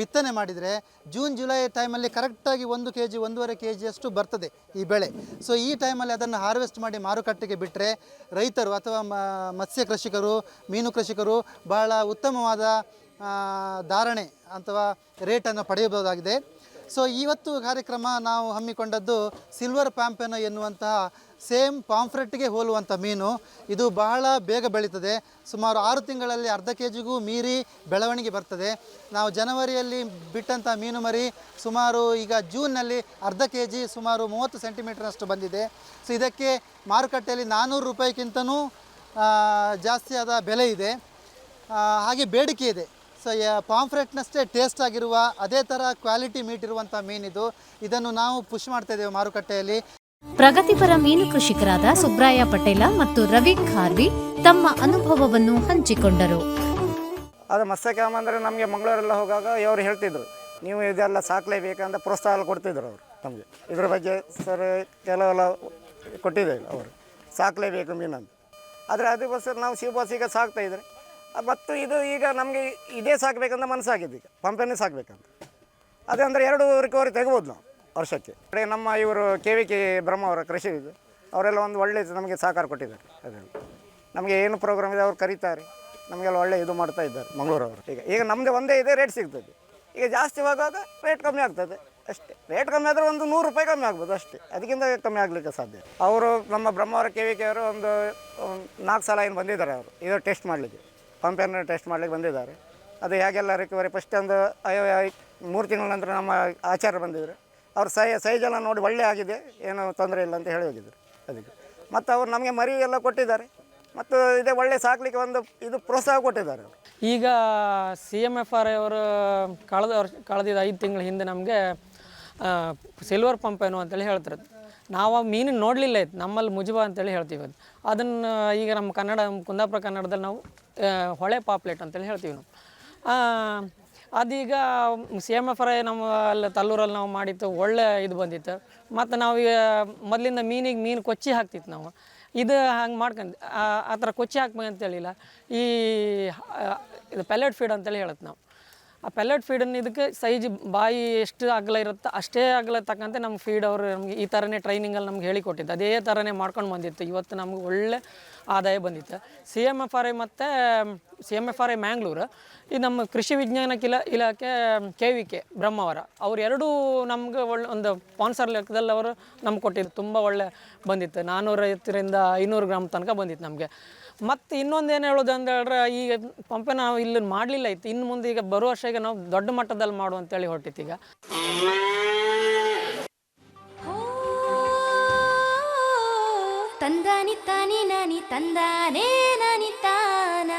ಬಿತ್ತನೆ ಮಾಡಿದರೆ ಜೂನ್, ಜುಲೈ ಟೈಮಲ್ಲಿ ಕರೆಕ್ಟಾಗಿ ಒಂದು ಕೆ ಜಿ ಒಂದೂವರೆ ಕೆ ಜಿಯಷ್ಟು ಬರ್ತದೆ ಈ ಬೆಳೆ. ಸೊ ಈ ಟೈಮಲ್ಲಿ ಅದನ್ನು ಹಾರ್ವೆಸ್ಟ್ ಮಾಡಿ ಮಾರುಕಟ್ಟೆಗೆ ಬಿಟ್ಟರೆ ರೈತರು ಅಥವಾ ಮತ್ಸ್ಯ ಕೃಷಿಕರು, ಮೀನು ಕೃಷಿಕರು ಬಹಳ ಉತ್ತಮವಾದ ಧಾರಣೆ ಅಥವಾ ರೇಟನ್ನು ಪಡೆಯಬಹುದಾಗಿದೆ. ಸೊ ಇವತ್ತು ಕಾರ್ಯಕ್ರಮ ನಾವು ಹಮ್ಮಿಕೊಂಡದ್ದು ಸಿಲ್ವರ್ ಪ್ಯಾಂಪೆನೋ ಎನ್ನುವಂತಹ ಸೇಮ್ ಪಾಂಫ್ರೆಟ್ಗೆ ಹೋಲುವಂಥ ಮೀನು. ಇದು ಬಹಳ ಬೇಗ ಬೆಳೀತದೆ. ಸುಮಾರು ಆರು ತಿಂಗಳಲ್ಲಿ ಅರ್ಧ ಕೆ ಜಿಗೂ ಮೀರಿ ಬೆಳವಣಿಗೆ ಬರ್ತದೆ. ನಾವು ಜನವರಿಯಲ್ಲಿ ಬಿಟ್ಟಂಥ ಮೀನು ಮರಿ ಸುಮಾರು ಈಗ ಜೂನ್ನಲ್ಲಿ ಅರ್ಧ ಕೆ ಜಿ ಸುಮಾರು ಮೂವತ್ತು ಸೆಂಟಿಮೀಟರ್ನಷ್ಟು ಬಂದಿದೆ. ಸೊ ಇದಕ್ಕೆ ಮಾರುಕಟ್ಟೆಯಲ್ಲಿ ನಾನ್ನೂರು ರೂಪಾಯಿಗಿಂತನೂ ಜಾಸ್ತಿಯಾದ ಬೆಲೆ ಇದೆ. ಹಾಗೆ ಬೇಡಿಕೆ ಇದೆ. ಸೊ ಪಾಂಫ್ರೆಟ್ನಷ್ಟೇ ಟೇಸ್ಟ್ ಆಗಿರುವ ಅದೇ ಥರ ಕ್ವಾಲಿಟಿ ಮೀಟ್ ಇರುವಂಥ ಮೀನಿದು. ಇದನ್ನು ನಾವು ಪುಷ್ ಮಾಡ್ತಾ ಇದ್ದೇವೆ ಮಾರುಕಟ್ಟೆಯಲ್ಲಿ. ಪ್ರಗತಿಪರ ಮೀನು ಕೃಷಿಕರಾದ ಸುಬ್ರಾಯ ಪಟೇಲ ಮತ್ತು ರವಿ ಖಾರ್ವಿ ತಮ್ಮ ಅನುಭವವನ್ನು ಹಂಚಿಕೊಂಡರು. ಅದು ಮತ್ಸ್ಯಕಾಮ ಅಂದರೆ ನಮಗೆ ಮಂಗಳೂರೆಲ್ಲ ಹೋಗಾಗ ಇವರು ಹೇಳ್ತಿದ್ರು ನೀವು ಇದೆಲ್ಲ ಸಾಕಲೇಬೇಕಂತ ಪ್ರೋತ್ಸಾಹ ಕೊಡ್ತಿದ್ರು ಅವರು ನಮಗೆ. ಇದ್ರ ಬಗ್ಗೆ ಸರ್ ಕೆಲವೆಲ್ಲ ಕೊಟ್ಟಿದ್ದೇವೆ ಅವರು. ಸಾಕಲೇಬೇಕು ಮೀನಂತ. ಆದರೆ ಅದಕ್ಕೋಸ್ಕರ ನಾವು ಶಿವಬಾಸ್ ಈಗ ಸಾಕ್ತಾ ಇದ್ರೆ ಮತ್ತು ಇದು ಈಗ ನಮಗೆ ಇದೇ ಸಾಕಬೇಕಂತ ಮನಸ್ಸಾಗಿದೆ ಈಗ. ಪಂಪನ್ನೇ ಸಾಕಬೇಕಂತ. ಅದೇ ಅಂದರೆ ಎರಡು ರಿಕವರಿ ತೆಗ್ಬೋದು ನಾವು ವರ್ಷಕ್ಕೆ. ಕಡೆ ನಮ್ಮ ಇವರು ಕೆ ವಿ ಕೆ ಬ್ರಹ್ಮ ಅವರ ಕೃಷಿ ಅವರೆಲ್ಲ ಒಂದು ಒಳ್ಳೆ ನಮಗೆ ಸಹಕಾರ ಕೊಟ್ಟಿದ್ದಾರೆ. ಅದೇ. ನಮಗೆ ಏನು ಪ್ರೋಗ್ರಾಮ್ ಇದೆ ಅವ್ರು ಕರೀತಾರೆ. ನಮಗೆಲ್ಲ ಒಳ್ಳೆ ಇದು ಮಾಡ್ತಾ ಇದ್ದಾರೆ ಮಂಗಳೂರವರು ಈಗ ಈಗ ನಮ್ಮದು ಒಂದೇ ಇದೆ ರೇಟ್ ಸಿಗ್ತದೆ. ಈಗ ಜಾಸ್ತಿ ಹೋಗುವಾಗ ರೇಟ್ ಕಮ್ಮಿ ಆಗ್ತದೆ. ಅಷ್ಟೇ. ರೇಟ್ ಕಮ್ಮಿ ಆದರೆ ಒಂದು ನೂರು ರೂಪಾಯಿ ಕಮ್ಮಿ ಆಗ್ಬೋದು ಅಷ್ಟೇ. ಅದಕ್ಕಿಂತ ಕಮ್ಮಿ ಆಗಲಿಕ್ಕೆ ಸಾಧ್ಯ ಅವರು ನಮ್ಮ ಬ್ರಹ್ಮವರ ಕೆ ವಿ ಕೆ ಅವರು ಒಂದು ನಾಲ್ಕು ಸಲ ಏನು ಬಂದಿದ್ದಾರೆ ಅವರು. ಇದು ಟೆಸ್ಟ್ ಮಾಡಲಿಕ್ಕೆ. ಪಂಪನ್ನು ಟೆಸ್ಟ್ ಮಾಡಲಿಕ್ಕೆ ಬಂದಿದ್ದಾರೆ. ಅದು ಹೇಗೆಲ್ಲ ರಿಕವರಿ ಫಸ್ಟ್ ಒಂದು ಮೂರು ತಿಂಗಳ ನಂತರ ನಮ್ಮ ಆಚಾರ್ಯ ಬಂದಿದ್ದರು ಅವ್ರ ಸೈ, ಸೈಜೆಲ್ಲ ನೋಡಿ ಒಳ್ಳೆ ಆಗಿದೆ, ಏನು ತೊಂದರೆ ಇಲ್ಲ ಅಂತ ಹೇಳಿ ಹೋಗಿದ್ರು ಅದಕ್ಕೆ. ಮತ್ತು ಅವ್ರು ನಮಗೆ ಮರಿ ಎಲ್ಲ ಕೊಟ್ಟಿದ್ದಾರೆ. ಮತ್ತು ಇದೇ ಒಳ್ಳೆ ಸಾಕಲಿಕ್ಕೆ ಒಂದು ಇದು ಪ್ರೋತ್ಸಾಹ ಕೊಟ್ಟಿದ್ದಾರೆ ಈಗ ಸಿ ಎಂ ಎಫ್ ಆರ್ ಅವರು ಕಳೆದ ವರ್ಷ, ಕಳೆದಿದ್ದ ಐದು ತಿಂಗಳ ಹಿಂದೆ ನಮಗೆ ಸಿಲ್ವರ್ ಪಂಪ್ ಏನು ಅಂತೇಳಿ ಹೇಳ್ತಾರೆ ನಾವು ಆ ಮೀನಿನ ನೋಡಲಿಲ್ಲ ಇತ್ತು ನಮ್ಮಲ್ಲಿ ಮುಜುಬ ಅಂತೇಳಿ ಹೇಳ್ತೀವಿ ಅದು. ಅದನ್ನು ಈಗ ನಮ್ಮ ಕನ್ನಡ, ಕುಂದಾಪುರ ಕನ್ನಡದಲ್ಲಿ ನಾವು ಹೊಳೆ ಪಾಪ್ಲೆಟ್ ಅಂತೇಳಿ ಹೇಳ್ತೀವಿ ನಾವು. ಅದೀಗ ಸಿ ಎಂ ಎಫ್ ನಮ್ಮ ಅಲ್ಲಿ ತಲ್ಲೂರಲ್ಲಿ ನಾವು ಮಾಡಿತ್ತು ಒಳ್ಳೆ ಇದು ಬಂದಿತ್ತು. ಮತ್ತು ನಾವು ಈಗ ಮೊದಲಿಂದ ಮೀನಿಗೆ ಮೀನು ಕೊಚ್ಚಿ ಹಾಕ್ತಿತ್ತು ನಾವು. ಇದು ಹಂಗೆ ಮಾಡ್ಕೊಂಡು, ಆ ಥರ ಕೊಚ್ಚಿ ಹಾಕ್ಬೇಕಂತೇಳಿಲ್ಲ ಈ ಇದು ಪೆಲೆಟ್ ಫೀಡ್ ಅಂತೇಳಿ ಹೇಳತ್ತೆ ನಾವು. ಆ ಪೆಲೆಟ್ ಫೀಡನ್ನು ಇದಕ್ಕೆ ಸೈಜ್ ಬಾಯಿ ಎಷ್ಟು ಅಗಲ ಇರುತ್ತೋ ಅಷ್ಟೇ ಅಗಲ ತಕ್ಕಂತೆ ನಮ್ಮ ಫೀಡ್ ಅವರು ನಮಗೆ ಈ ಥರನೇ ಟ್ರೈನಿಂಗಲ್ಲಿ ನಮ್ಗೆ ಹೇಳಿಕೊಟ್ಟಿದ್ದು. ಅದೇ ಥರನೇ ಮಾಡ್ಕೊಂಡು ಬಂದಿತ್ತು. ಇವತ್ತು ನಮ್ಗೆ ಒಳ್ಳೆ ಆದಾಯ ಬಂದಿತ್ತು. C M F R I ಮತ್ತು C M F R I Mangalore ಇದು ನಮ್ಮ ಕೃಷಿ ವಿಜ್ಞಾನ ಕಿಲ ಇಲಾಖೆ ಕೆ ವಿ ಕೆ ಬ್ರಹ್ಮಾವರ ಅವ್ರು ಎರಡೂ ನಮ್ಗೆ ಒಳ್ಳೆ ಒಂದು ಸ್ಪಾನ್ಸರ್ ಲೆಕ್ಕದಲ್ಲಿ ಅವರು ನಮ್ಗೆ ಕೊಟ್ಟಿದ್ದು. ತುಂಬ ಒಳ್ಳೆ ಬಂದಿತ್ತು. ನಾನ್ನೂರೈವತ್ತರಿಂದ ಐನೂರು ಗ್ರಾಮ್ ತನಕ ಬಂದಿತ್ತು ನಮಗೆ. ಮತ್ತು ಇನ್ನೊಂದು ಏನು ಹೇಳೋದು ಅಂತ ಹೇಳಿದ್ರೆ, ಈಗ ಪಂಪೆ ನಾವು ಇಲ್ಲಿ ಮಾಡಲಿಲ್ಲ ಇತ್ತು. ಇನ್ನು ಮುಂದೆ ಈಗ ಬರುವ ವರ್ಷ ಈಗ ನಾವು ದೊಡ್ಡ ಮಟ್ಟದಲ್ಲಿ ಮಾಡು ಅಂತೇಳಿ ಹೊರಟಿತ್ತು ಈಗ. ತಂದಾನಿ ತಾನಿ ನಾನಿ, ತಂದಾನೇ ನಾನಿ ತಾನ?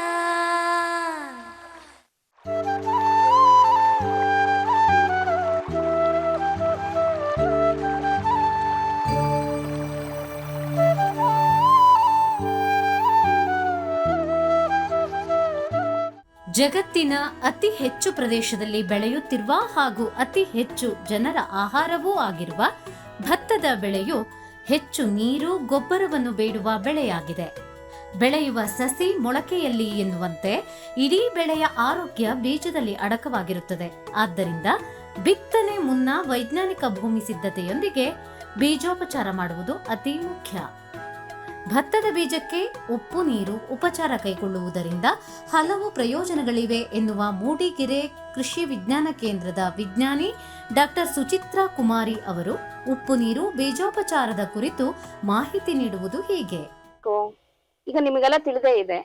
ಜಗತ್ತಿನ ಅತಿ ಹೆಚ್ಚು ಪ್ರದೇಶದಲ್ಲಿ ಬೆಳೆಯುತ್ತಿರುವ ಹಾಗೂ ಅತಿ ಹೆಚ್ಚು ಜನರ ಆಹಾರವೂ ಆಗಿರುವ ಭತ್ತದ ಬೆಳೆಯು ಹೆಚ್ಚು ನೀರು, ಗೊಬ್ಬರವನ್ನು ಬೇಡುವ ಬೆಳೆಯಾಗಿದೆ. ಬೆಳೆಯುವ ಸಸಿ ಮೊಳಕೆಯಲ್ಲಿ ಎನ್ನುವಂತೆ ಇಡೀ ಬೆಳೆಯ ಆರೋಗ್ಯ ಬೀಜದಲ್ಲಿ ಅಡಕವಾಗಿರುತ್ತದೆ. ಆದ್ದರಿಂದ ಬಿತ್ತನೆ ಮುನ್ನ ವೈಜ್ಞಾನಿಕ ಭೂಮಿ ಸಿದ್ಧತೆಯೊಂದಿಗೆ ಬೀಜೋಪಚಾರ ಮಾಡುವುದು ಅತಿ ಮುಖ್ಯ. ಭತ್ತದ ಬೀಜಕ್ಕೆ ಉಪ್ಪು ನೀರು ಉಪಚಾರ ಕೈಗೊಳ್ಳುವುದರಿಂದ ಹಲವು ಪ್ರಯೋಜನಗಳಿವೆ ಎನ್ನುವ ಮೂಡಿಗೆರೆ ಕೃಷಿ ವಿಜ್ಞಾನ ಕೇಂದ್ರದ ವಿಜ್ಞಾನಿ ಡಾಕ್ಟರ್ ಸುಚಿತ್ರಾ ಕುಮಾರಿ ಅವರು ಉಪ್ಪು ನೀರು ಬೀಜೋಪಚಾರದ ಕುರಿತು ಮಾಹಿತಿ ನೀಡುವುದು ಹೀಗೆ. ಈಗ ನಿಮಗೆಲ್ಲ ತಿಳಿದೇ ಇದೆ.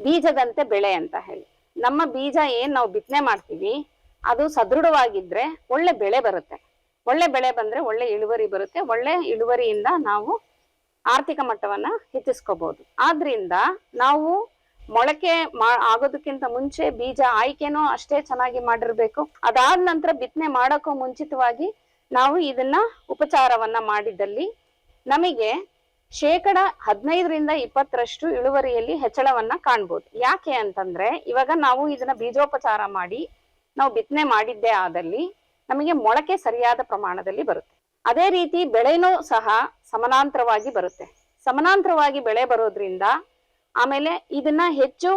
ಬೀಜದಂತೆ ಬೆಳೆ ಅಂತ ಹೇಳಿ. ನಮ್ಮ ಬೀಜ ಏನ್ ನಾವು ಬಿತ್ತನೆ ಮಾಡ್ತೀವಿ, ಅದು ಸದೃಢವಾಗಿದ್ರೆ ಒಳ್ಳೆ ಬೆಳೆ ಬರುತ್ತೆ. ಒಳ್ಳೆ ಬೆಳೆ ಬಂದ್ರೆ ಒಳ್ಳೆ ಇಳುವರಿ ಬರುತ್ತೆ. ಒಳ್ಳೆ ಇಳುವರಿಯಿಂದ ನಾವು ಆರ್ಥಿಕ ಮಟ್ಟವನ್ನ ಹೆಚ್ಚಿಸ್ಕೋಬಹುದು ಆದ್ರಿಂದ ನಾವು ಮೊಳಕೆ ಆಗೋದಕ್ಕಿಂತ ಮುಂಚೆ ಬೀಜ ಆಯ್ಕೆನೂ ಅಷ್ಟೇ ಚೆನ್ನಾಗಿ ಮಾಡಿರ್ಬೇಕು. ಅದಾದ ನಂತರ ಬಿತ್ತನೆ ಮಾಡೋಕ್ಕೂ ಮುಂಚಿತವಾಗಿ ನಾವು ಇದನ್ನ ಉಪಚಾರವನ್ನ ಮಾಡಿದಲ್ಲಿ ನಮಗೆ ಶೇಕಡ ಹದಿನೈದರಿಂದ ಇಪ್ಪತ್ತರಷ್ಟು ಇಳುವರಿಯಲ್ಲಿ ಹೆಚ್ಚಳವನ್ನ ಕಾಣ್ಬೋದು. ಯಾಕೆ ಅಂತಂದ್ರೆ ಇವಾಗ ನಾವು ಇದನ್ನ ಬೀಜೋಪಚಾರ ಮಾಡಿ ನಾವು ಬಿತ್ತನೆ ಮಾಡಿದ್ದೇ ಆದಲ್ಲಿ ನಮಗೆ ಮೊಳಕೆ ಸರಿಯಾದ ಪ್ರಮಾಣದಲ್ಲಿ ಬರುತ್ತೆ. ಅದೇ ರೀತಿ ಬೆಳೆನೂ ಸಹ ಸಮಾನಾಂತರವಾಗಿ ಬರುತ್ತೆ. ಸಮಾನಾಂತರವಾಗಿ ಬೆಳೆ ಬರೋದ್ರಿಂದ ಆಮೇಲೆ ಇದನ್ನ ಹೆಚ್ಚು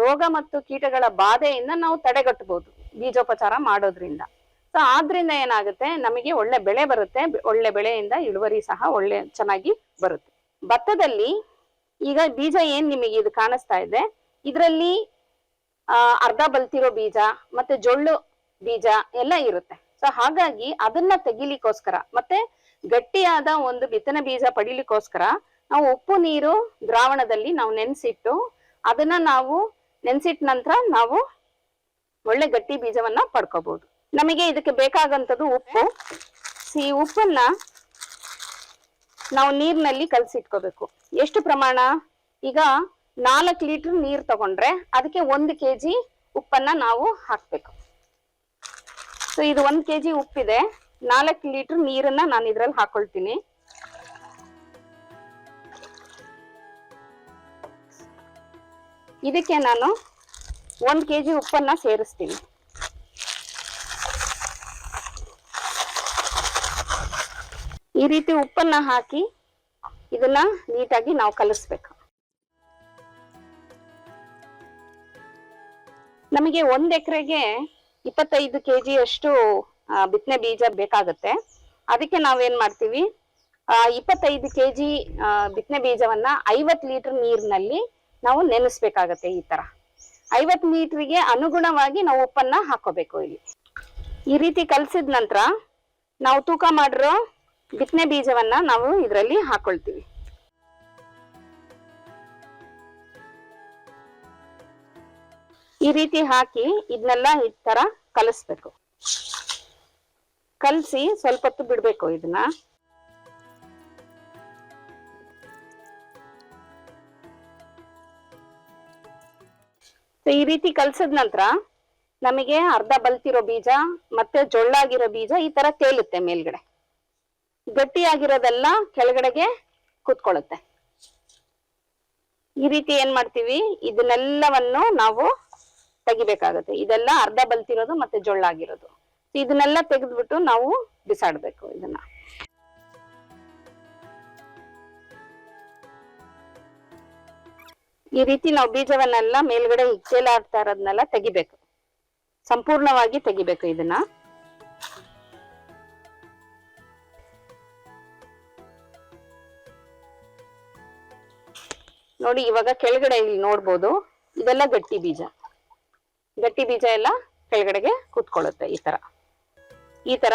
ರೋಗ ಮತ್ತು ಕೀಟಗಳ ಬಾಧೆಯಿಂದ ನಾವು ತಡೆಗಟ್ಟಬಹುದು ಬೀಜೋಪಚಾರ ಮಾಡೋದ್ರಿಂದ. ಸೊ ಆದ್ರಿಂದ ಏನಾಗುತ್ತೆ? ನಮಗೆ ಒಳ್ಳೆ ಬೆಳೆ ಬರುತ್ತೆ. ಒಳ್ಳೆ ಬೆಳೆಯಿಂದ ಇಳುವರಿ ಸಹ ಒಳ್ಳೆ, ಚೆನ್ನಾಗಿ ಬರುತ್ತೆ. ಭತ್ತದಲ್ಲಿ ಈಗ ಬೀಜ ಏನ್ ನಿಮಗೆ ಇದು ಕಾಣಿಸ್ತಾ ಇದೆ? ಇದರಲ್ಲಿ ಅರ್ಧ ಬಲ್ತಿರೋ ಬೀಜ ಮತ್ತೆ ಜೊಳ್ಳು ಬೀಜ ಎಲ್ಲ ಇರುತ್ತೆ. ಸೊ ಹಾಗಾಗಿ ಅದನ್ನ ತೆಗಿಲಿಕ್ಕೋಸ್ಕರ ಮತ್ತೆ ಗಟ್ಟಿಯಾದ ಒಂದು ಬಿತ್ತನೆ ಬೀಜ ಪಡಿಲಿಕ್ಕೋಸ್ಕರ ನಾವು ಉಪ್ಪು, ನೀರು, ದ್ರಾವಣದಲ್ಲಿ ನಾವು ನೆನೆಸಿಟ್ಟು ಅದನ್ನ ನಾವು ನೆನೆಸಿಟ್ಟ ನಂತರ ನಾವು ಒಳ್ಳೆ ಗಟ್ಟಿ ಬೀಜವನ್ನ ಪಡ್ಕೋಬಹುದು ನಮಗೆ ಇದಕ್ಕೆ ಬೇಕಾಗಂತದ್ದು ಉಪ್ಪು. ಈ ಉಪ್ಪನ್ನ ನಾವು ನೀರಿನಲ್ಲಿ ಕಲಸಿಟ್ಕೋಬೇಕು. ಎಷ್ಟು ಪ್ರಮಾಣ? ಈಗ ನಾಲ್ಕು ಲೀಟರ್ ನೀರ್ ತಗೊಂಡ್ರೆ ಅದಕ್ಕೆ ಒಂದು ಕೆಜಿ ಉಪ್ಪನ್ನ ನಾವು ಹಾಕ್ಬೇಕು. ಸೊ ಇದು ಒಂದ್ ಕೆಜಿ ಉಪ್ಪಿದೆ. ನಾಲ್ಕು ಲೀಟರ್ ನೀರನ್ನ ನಾನು ಇದ್ರಲ್ಲಿ ಹಾಕೊಳ್ತೀನಿ. ಇದಕ್ಕೆ ನಾನು ಒಂದ್ ಕೆಜಿ ಉಪ್ಪನ್ನ ಸೇರಿಸ್ತೀನಿ. ಈ ರೀತಿ ಉಪ್ಪನ್ನ ಹಾಕಿ ಇದನ್ನ ನೀಟಾಗಿ ನಾವು ಕಲಿಸ್ಬೇಕು. ನಮಗೆ ಒಂದ್ ಎಕರೆಗೆ ಇಪ್ಪತ್ತೈದು ಕೆ ಅಷ್ಟು ಬಿತ್ತನೆ ಬೀಜ ಬೇಕಾಗುತ್ತೆ. ಅದಕ್ಕೆ ನಾವೇನ್ ಮಾಡ್ತೀವಿ? ಇಪ್ಪತ್ತೈದು ಕೆಜಿ ಬಿತ್ತನೆ ಬೀಜವನ್ನ ಐವತ್ ಲೀಟರ್ ನೀರಿನಲ್ಲಿ ನಾವು ನೆನೆಸ್ಬೇಕಾಗತ್ತೆ ಈ ತರ. ಐವತ್ತು ಲೀಟರ್ಗೆ ಅನುಗುಣವಾಗಿ ನಾವು ಉಪ್ಪನ್ನ ಹಾಕೋಬೇಕು ಇಲ್ಲಿ. ಈ ರೀತಿ ಕಲ್ಸಿದ ನಂತರ ನಾವು ತೂಕ ಮಾಡಿರೋ ಬಿತ್ತನೆ ಬೀಜವನ್ನ ನಾವು ಇದರಲ್ಲಿ ಹಾಕೊಳ್ತೀವಿ. ಈ ರೀತಿ ಹಾಕಿ ಇದನ್ನೆಲ್ಲ ಈ ತರ ಕಲಿಸ್ಬೇಕು. ಕಲಸಿ ಸ್ವಲ್ಪ ಹೊತ್ತು ಬಿಡ್ಬೇಕು ಇದನ್ನ. ಈ ರೀತಿ ಕಲ್ಸದ ನಂತರ ನಮಗೆ ಅರ್ಧ ಬಲ್ತಿರೋ ಬೀಜ ಮತ್ತೆ ಜೊಳ್ಳಾಗಿರೋ ಬೀಜ ಈ ತರ ತೇಲುತ್ತೆ ಮೇಲ್ಗಡೆ. ಗಟ್ಟಿಯಾಗಿರೋದೆಲ್ಲ ಕೆಳಗಡೆಗೆ ಕೂತ್ಕೊಳ್ಳುತ್ತೆ. ಈ ರೀತಿ ಏನ್ ಮಾಡ್ತೀವಿ? ಇದನ್ನೆಲ್ಲವನ್ನು ನಾವು ತೆಗಿಬೇಕಾಗತ್ತೆ. ಇದೆಲ್ಲ ಅರ್ಧ ಬಲ್ತಿರೋದು ಮತ್ತೆ ಜೊಳ್ಳಾಗಿರೋದು. ಇದನ್ನೆಲ್ಲ ತೆಗೆದ್ಬಿಟ್ಟು ನಾವು ಬಿಸಾಡ್ಬೇಕು ಇದನ್ನ. ಈ ರೀತಿ ನಾವು ಬೀಜವನ್ನೆಲ್ಲ ಮೇಲ್ಗಡೆ ತೇಲಾಡ್ತಾ ಇರೋದನ್ನೆಲ್ಲ ತೆಗಿಬೇಕು. ಸಂಪೂರ್ಣವಾಗಿ ತೆಗಿಬೇಕು ಇದನ್ನ. ನೋಡಿ, ಇವಾಗ ಕೆಳಗಡೆ ಇಲ್ಲಿ ನೋಡ್ಬೋದು. ಇದೆಲ್ಲ ಗಟ್ಟಿ ಬೀಜ. ಗಟ್ಟಿ ಬೀಜ ಎಲ್ಲ ಕೆಳಗಡೆಗೆ ಕೂತ್ಕೊಳ್ಳುತ್ತೆ ಈ ತರ. ಈ ತರ.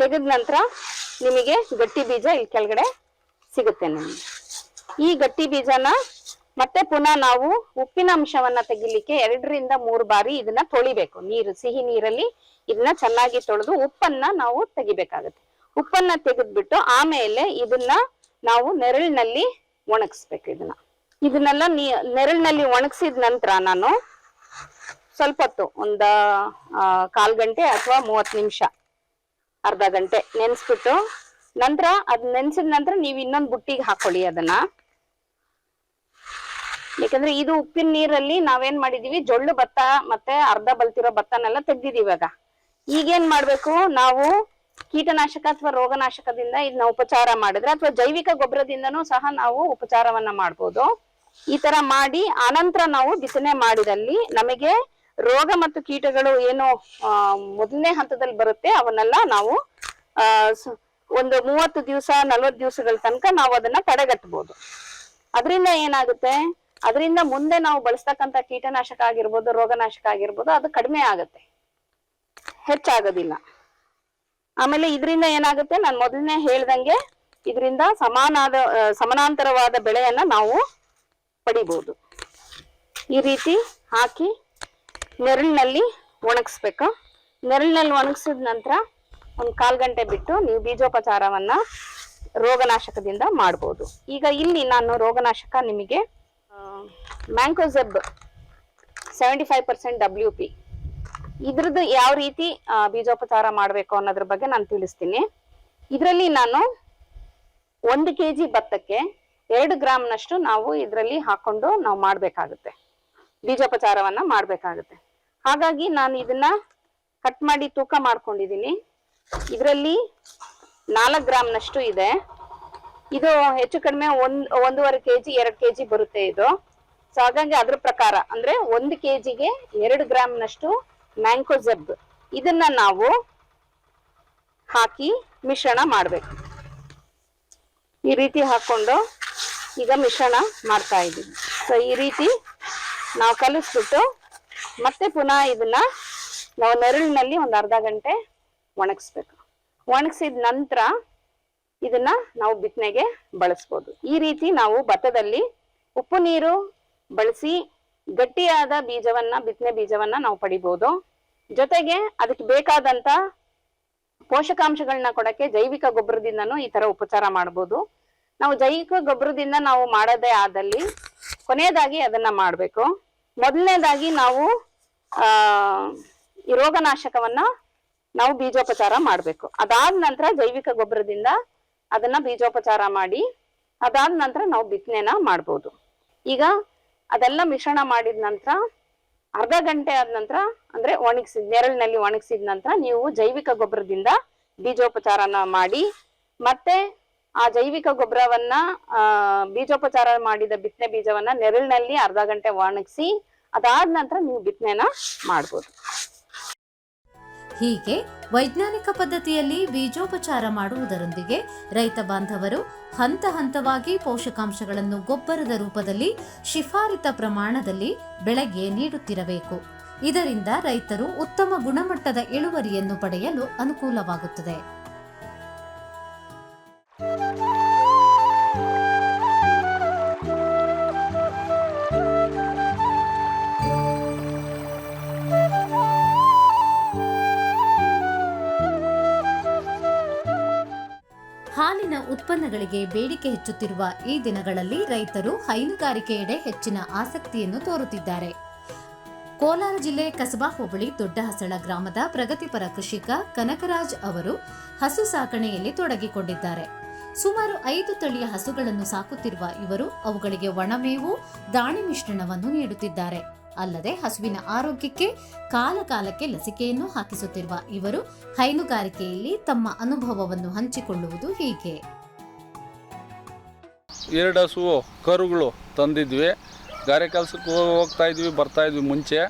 ತೆಗೆದ ನಂತರ ನಿಮಗೆ ಗಟ್ಟಿ ಬೀಜ ಇಲ್ಲಿ ಕೆಳಗಡೆ ಸಿಗುತ್ತೆ ನಿಮ್ಗೆ. ಈ ಗಟ್ಟಿ ಬೀಜನ ಮತ್ತೆ ಪುನಃ ನಾವು ಉಪ್ಪಿನ ಅಂಶವನ್ನ ತೆಗಿಲಿಕ್ಕೆ ಎರಡರಿಂದ ಮೂರು ಬಾರಿ ಇದನ್ನ ತೊಳಿಬೇಕು. ನೀರು, ಸಿಹಿ ನೀರಲ್ಲಿ ಇದನ್ನ ಚೆನ್ನಾಗಿ ತೊಳೆದು ಉಪ್ಪನ್ನ ನಾವು ತೆಗಿಬೇಕಾಗತ್ತೆ. ಉಪ್ಪನ್ನ ತೆಗೆದ್ಬಿಟ್ಟು ಆಮೇಲೆ ಇದನ್ನ ನಾವು ನೆರಳಿನಲ್ಲಿ ಒಣಗಿಸ್ಬೇಕು ಇದನ್ನ. ಇದನ್ನೆಲ್ಲ ನೀ, ನೆರಳಿನಲ್ಲಿ ಒಣಗಿಸಿದ ನಂತರ ನಾನು ಸ್ವಲ್ಪ ಹೊತ್ತು, ಒಂದ ಕಾಲ್ ಗಂಟೆ ಅಥವಾ ಮೂವತ್ತು ನಿಮಿಷ, ಅರ್ಧ ಗಂಟೆ ನೆನೆಸ್ಬಿಟ್ಟು ನಂತರ ಅದ್ ನೆನ್ಸಿದ ನಂತರ ನೀವು ಇನ್ನೊಂದು ಬುಟ್ಟಿಗೆ ಹಾಕೊಳ್ಳಿ ಅದನ್ನ. ಯಾಕಂದ್ರೆ ಇದು ಉಪ್ಪಿನ ನೀರಲ್ಲಿ ನಾವೇನ್ ಮಾಡಿದೀವಿ? ಜೊಳ್ಳು ಭತ್ತ ಮತ್ತೆ ಅರ್ಧ ಬಲ್ತಿರೋ ಭತ್ತನೆಲ್ಲ ತೆಗ್ದಿದೀವಿ ಇವಾಗ. ಈಗೇನ್ ಮಾಡ್ಬೇಕು? ನಾವು ಕೀಟನಾಶಕ ಅಥವಾ ರೋಗನಾಶಕದಿಂದ ಇದನ್ನ ಉಪಚಾರ ಮಾಡಿದ್ರೆ ಅಥವಾ ಜೈವಿಕ ಗೊಬ್ಬರದಿಂದನೂ ಸಹ ನಾವು ಉಪಚಾರವನ್ನ ಮಾಡ್ಬೋದು. ಈ ತರ ಮಾಡಿ ಆನಂತರ ನಾವು ಬಿತ್ತನೆ ಮಾಡಿದಲ್ಲಿ ನಮಗೆ ರೋಗ ಮತ್ತು ಕೀಟಗಳು ಏನು ಮೊದಲನೇ ಹಂತದಲ್ಲಿ ಬರುತ್ತೆ ಅವನ್ನೆಲ್ಲ ನಾವು ಒಂದು ಮೂವತ್ತು ದಿವಸ, ನಲ್ವತ್ತು ದಿವಸಗಳ ತನಕ ನಾವು ಅದನ್ನ ತಡೆಗಟ್ಬೋದು. ಅದರಿಂದ ಏನಾಗುತ್ತೆ? ಅದರಿಂದ ಮುಂದೆ ನಾವು ಬಳಸ್ತಕ್ಕಂತ ಕೀಟನಾಶಕ ಆಗಿರ್ಬೋದು, ರೋಗನಾಶಕ ಆಗಿರ್ಬೋದು, ಅದು ಕಡಿಮೆ ಆಗುತ್ತೆ. ಹೆಚ್ಚಾಗೋದಿಲ್ಲ. ಆಮೇಲೆ ಇದರಿಂದ ಏನಾಗುತ್ತೆ? ನಾನು ಮೊದಲನೇ ಹೇಳ್ದಂಗೆ ಇದರಿಂದ ಸಮಾನಾದ ಸಮಾನಾಂತರವಾದ ಬೆಳೆಯನ್ನ ನಾವು ಪಡಿಬಹುದು ಈ ರೀತಿ ಹಾಕಿ ನೆರಳಿನಲ್ಲಿ ಒಣಗಿಸ್ಬೇಕು. ನೆರಳಿನಲ್ಲಿ ಒಣಗಿಸಿದ ನಂತರ ಒಂದು ಕಾಲ್ ಗಂಟೆ ಬಿಟ್ಟು ನೀವು ಬೀಜೋಪಚಾರವನ್ನ ರೋಗನಾಶಕದಿಂದ ಮಾಡ್ಬೋದು. ಈಗ ಇಲ್ಲಿ ನಾನು ರೋಗನಾಶಕ ನಿಮಗೆ mancozeb seventy five percent W P ಇದ್ರದ್ದು ಯಾವ ರೀತಿ ಬೀಜೋಪಚಾರ ಮಾಡಬೇಕು ಅನ್ನೋದ್ರ ಬಗ್ಗೆ ನಾನು ತಿಳಿಸ್ತೀನಿ. ಇದರಲ್ಲಿ ನಾನು ಒಂದು ಕೆ ಜಿ ಭತ್ತಕ್ಕೆ ಎರಡು ಗ್ರಾಮ್ನಷ್ಟು ನಾವು ಇದರಲ್ಲಿ ಹಾಕೊಂಡು ನಾವು ಮಾಡಬೇಕಾಗುತ್ತೆ. ಬೀಜೋಪಚಾರವನ್ನ ಮಾಡಬೇಕಾಗುತ್ತೆ. ಹಾಗಾಗಿ ನಾನು ಇದನ್ನ ಕಟ್ ಮಾಡಿ ತೂಕ ಮಾಡ್ಕೊಂಡಿದ್ದೀನಿ. ಇದರಲ್ಲಿ ನಾಲ್ಕು ಗ್ರಾಮ್ನಷ್ಟು ಇದೆ. ಇದು ಹೆಚ್ಚು ಕಡಿಮೆ ಒಂದ್, ಒಂದೂವರೆ ಕೆಜಿ, ಎರಡು ಕೆಜಿ ಬರುತ್ತೆ ಇದು. ಸೊ ಹಾಗಾಗಿ ಅದ್ರ ಪ್ರಕಾರ, ಅಂದ್ರೆ ಒಂದು ಕೆಜಿಗೆ ಎರಡು ಗ್ರಾಮ್ನಷ್ಟು ಮ್ಯಾಂಕೋ ಜೆಬ್ ಇದನ್ನ ನಾವು ಹಾಕಿ ಮಿಶ್ರಣ ಮಾಡ್ಬೇಕು. ಈ ರೀತಿ ಹಾಕೊಂಡು ಈಗ ಮಿಶ್ರಣ ಮಾಡ್ತಾ ಇದ್ದೀವಿ. ಸೊ ಈ ರೀತಿ ನಾವು ಕಲಿಸ್ಬಿಟ್ಟು ಮತ್ತೆ ಪುನಃ ಇದನ್ನ ನಾವು ನೆರಳಿನಲ್ಲಿ ಒಂದು ಅರ್ಧ ಗಂಟೆ ಒಣಗಿಸ್ಬೇಕು. ಒಣಗಿಸಿದ ನಂತರ ಇದನ್ನ ನಾವು ಬಿತ್ತನೆಗೆ ಬಳಸ್ಬೋದು. ಈ ರೀತಿ ನಾವು ಭತ್ತದಲ್ಲಿ ಉಪ್ಪು ನೀರು ಬಳಸಿ ಗಟ್ಟಿಯಾದ ಬೀಜವನ್ನ ಬಿತ್ತನೆ ಬೀಜವನ್ನ ನಾವು ಪಡಿಬೋದು. ಜೊತೆಗೆ ಅದಕ್ಕೆ ಬೇಕಾದಂತ ಪೋಷಕಾಂಶಗಳನ್ನ ಕೊಡಕ್ಕೆ ಜೈವಿಕ ಗೊಬ್ಬರದಿಂದನೂ ಈ ತರ ಉಪಚಾರ ಮಾಡ್ಬೋದು. ನಾವು ಜೈವಿಕ ಗೊಬ್ಬರದಿಂದ ನಾವು ಮಾಡೋದೇ ಆದಲ್ಲಿ ಕೊನೆಯದಾಗಿ ಅದನ್ನ ಮಾಡಬೇಕು. ಮೊದಲನೇದಾಗಿ ನಾವು, ಆ, ಈ ರೋಗನಾಶಕವನ್ನ ನಾವು ಬೀಜೋಪಚಾರ ಮಾಡಬೇಕು. ಅದಾದ ನಂತರ ಜೈವಿಕ ಗೊಬ್ಬರದಿಂದ ಅದನ್ನ ಬೀಜೋಪಚಾರ ಮಾಡಿ, ಅದಾದ ನಂತರ ನಾವು ಬಿತ್ತನೆನ ಮಾಡ್ಬೋದು. ಈಗ ಅದೆಲ್ಲ ಮಿಶ್ರಣ ಮಾಡಿದ ನಂತರ, ಅರ್ಧ ಗಂಟೆ ಆದ ನಂತರ, ಅಂದ್ರೆ ಒಣಗಿಸಿದ ನೆರಳಿನಲ್ಲಿ ಒಣಗಿಸಿದ ನಂತರ ನೀವು ಜೈವಿಕ ಗೊಬ್ಬರದಿಂದ ಬೀಜೋಪಚಾರನ ಮಾಡಿ, ಮತ್ತೆ ಆ ಜೈವಿಕ ಗೊಬ್ಬರವನ್ನ, ಆ, ಬೀಜೋಪಚಾರ ಮಾಡಿದ ಬಿತ್ತನೆ ಬೀಜವನ್ನ ನೆರಳಿನಲ್ಲಿ ಅರ್ಧ ಗಂಟೆ ಒಣಗಿಸಿ, ಅದಾದ ನಂತರ ನೀವು ಬಿತ್ತನೆನ ಮಾಡ್ಬೋದು. ಹೀಗೆ ವೈಜ್ಞಾನಿಕ ಪದ್ಧತಿಯಲ್ಲಿ ಬೀಜೋಪಚಾರ ಮಾಡುವುದರೊಂದಿಗೆ ರೈತ ಬಾಂಧವರು ಹಂತ ಹಂತವಾಗಿ ಪೋಷಕಾಂಶಗಳನ್ನು ಗೊಬ್ಬರದ ರೂಪದಲ್ಲಿ ಶಿಫಾರಿತ ಪ್ರಮಾಣದಲ್ಲಿ ಬೆಳೆಗೆ ನೀಡುತ್ತಿರಬೇಕು. ಇದರಿಂದ ರೈತರು ಉತ್ತಮ ಗುಣಮಟ್ಟದ ಇಳುವರಿಯನ್ನು ಪಡೆಯಲು ಅನುಕೂಲವಾಗುತ್ತದೆ. ಉತ್ಪನ್ನಗಳಿಗೆ ಬೇಡಿಕೆ ಹೆಚ್ಚುತ್ತಿರುವ ಈ ದಿನಗಳಲ್ಲಿ ರೈತರು ಹೈನುಗಾರಿಕೆಯೆಡೆ ಹೆಚ್ಚಿನ ಆಸಕ್ತಿಯನ್ನು ತೋರುತ್ತಿದ್ದಾರೆ. ಕೋಲಾರ ಜಿಲ್ಲೆ ಕಸಬಾ ಹೋಬಳಿ ದೊಡ್ಡಹಸಳ ಗ್ರಾಮದ ಪ್ರಗತಿಪರ ಕೃಷಿಕ ಕನಕರಾಜ್ ಅವರು ಹಸು ಸಾಕಣೆಯಲ್ಲಿ ತೊಡಗಿಕೊಂಡಿದ್ದಾರೆ. ಸುಮಾರು ಐದು ತಳಿಯ ಹಸುಗಳನ್ನು ಸಾಕುತ್ತಿರುವ ಇವರು ಅವುಗಳಿಗೆ ಒಣಮೇವು, ದಾಣಿ ಮಿಶ್ರಣವನ್ನು ನೀಡುತ್ತಿದ್ದಾರೆ. ಅಲ್ಲದೆ ಹಸುವಿನ ಆರೋಗ್ಯಕ್ಕೆ ಕಾಲಕಾಲಕ್ಕೆ ಲಸಿಕೆಯನ್ನು ಹಾಕಿಸುತ್ತಿರುವ ಇವರು ಹೈನುಗಾರಿಕೆಯಲ್ಲಿ ತಮ್ಮ ಅನುಭವವನ್ನು ಹಂಚಿಕೊಳ್ಳುವುದು ಹೀಗೆ. ಎರಡು ಹಸು ಕರುಗಳು ತಂದಿದ್ವಿ. ಗಾರೆ ಕೆಲಸಕ್ಕೆ ಹೋಗ್ತಾ ಇದ್ವಿ, ಬರ್ತಾ ಇದ್ವಿ ಮುಂಚೆ.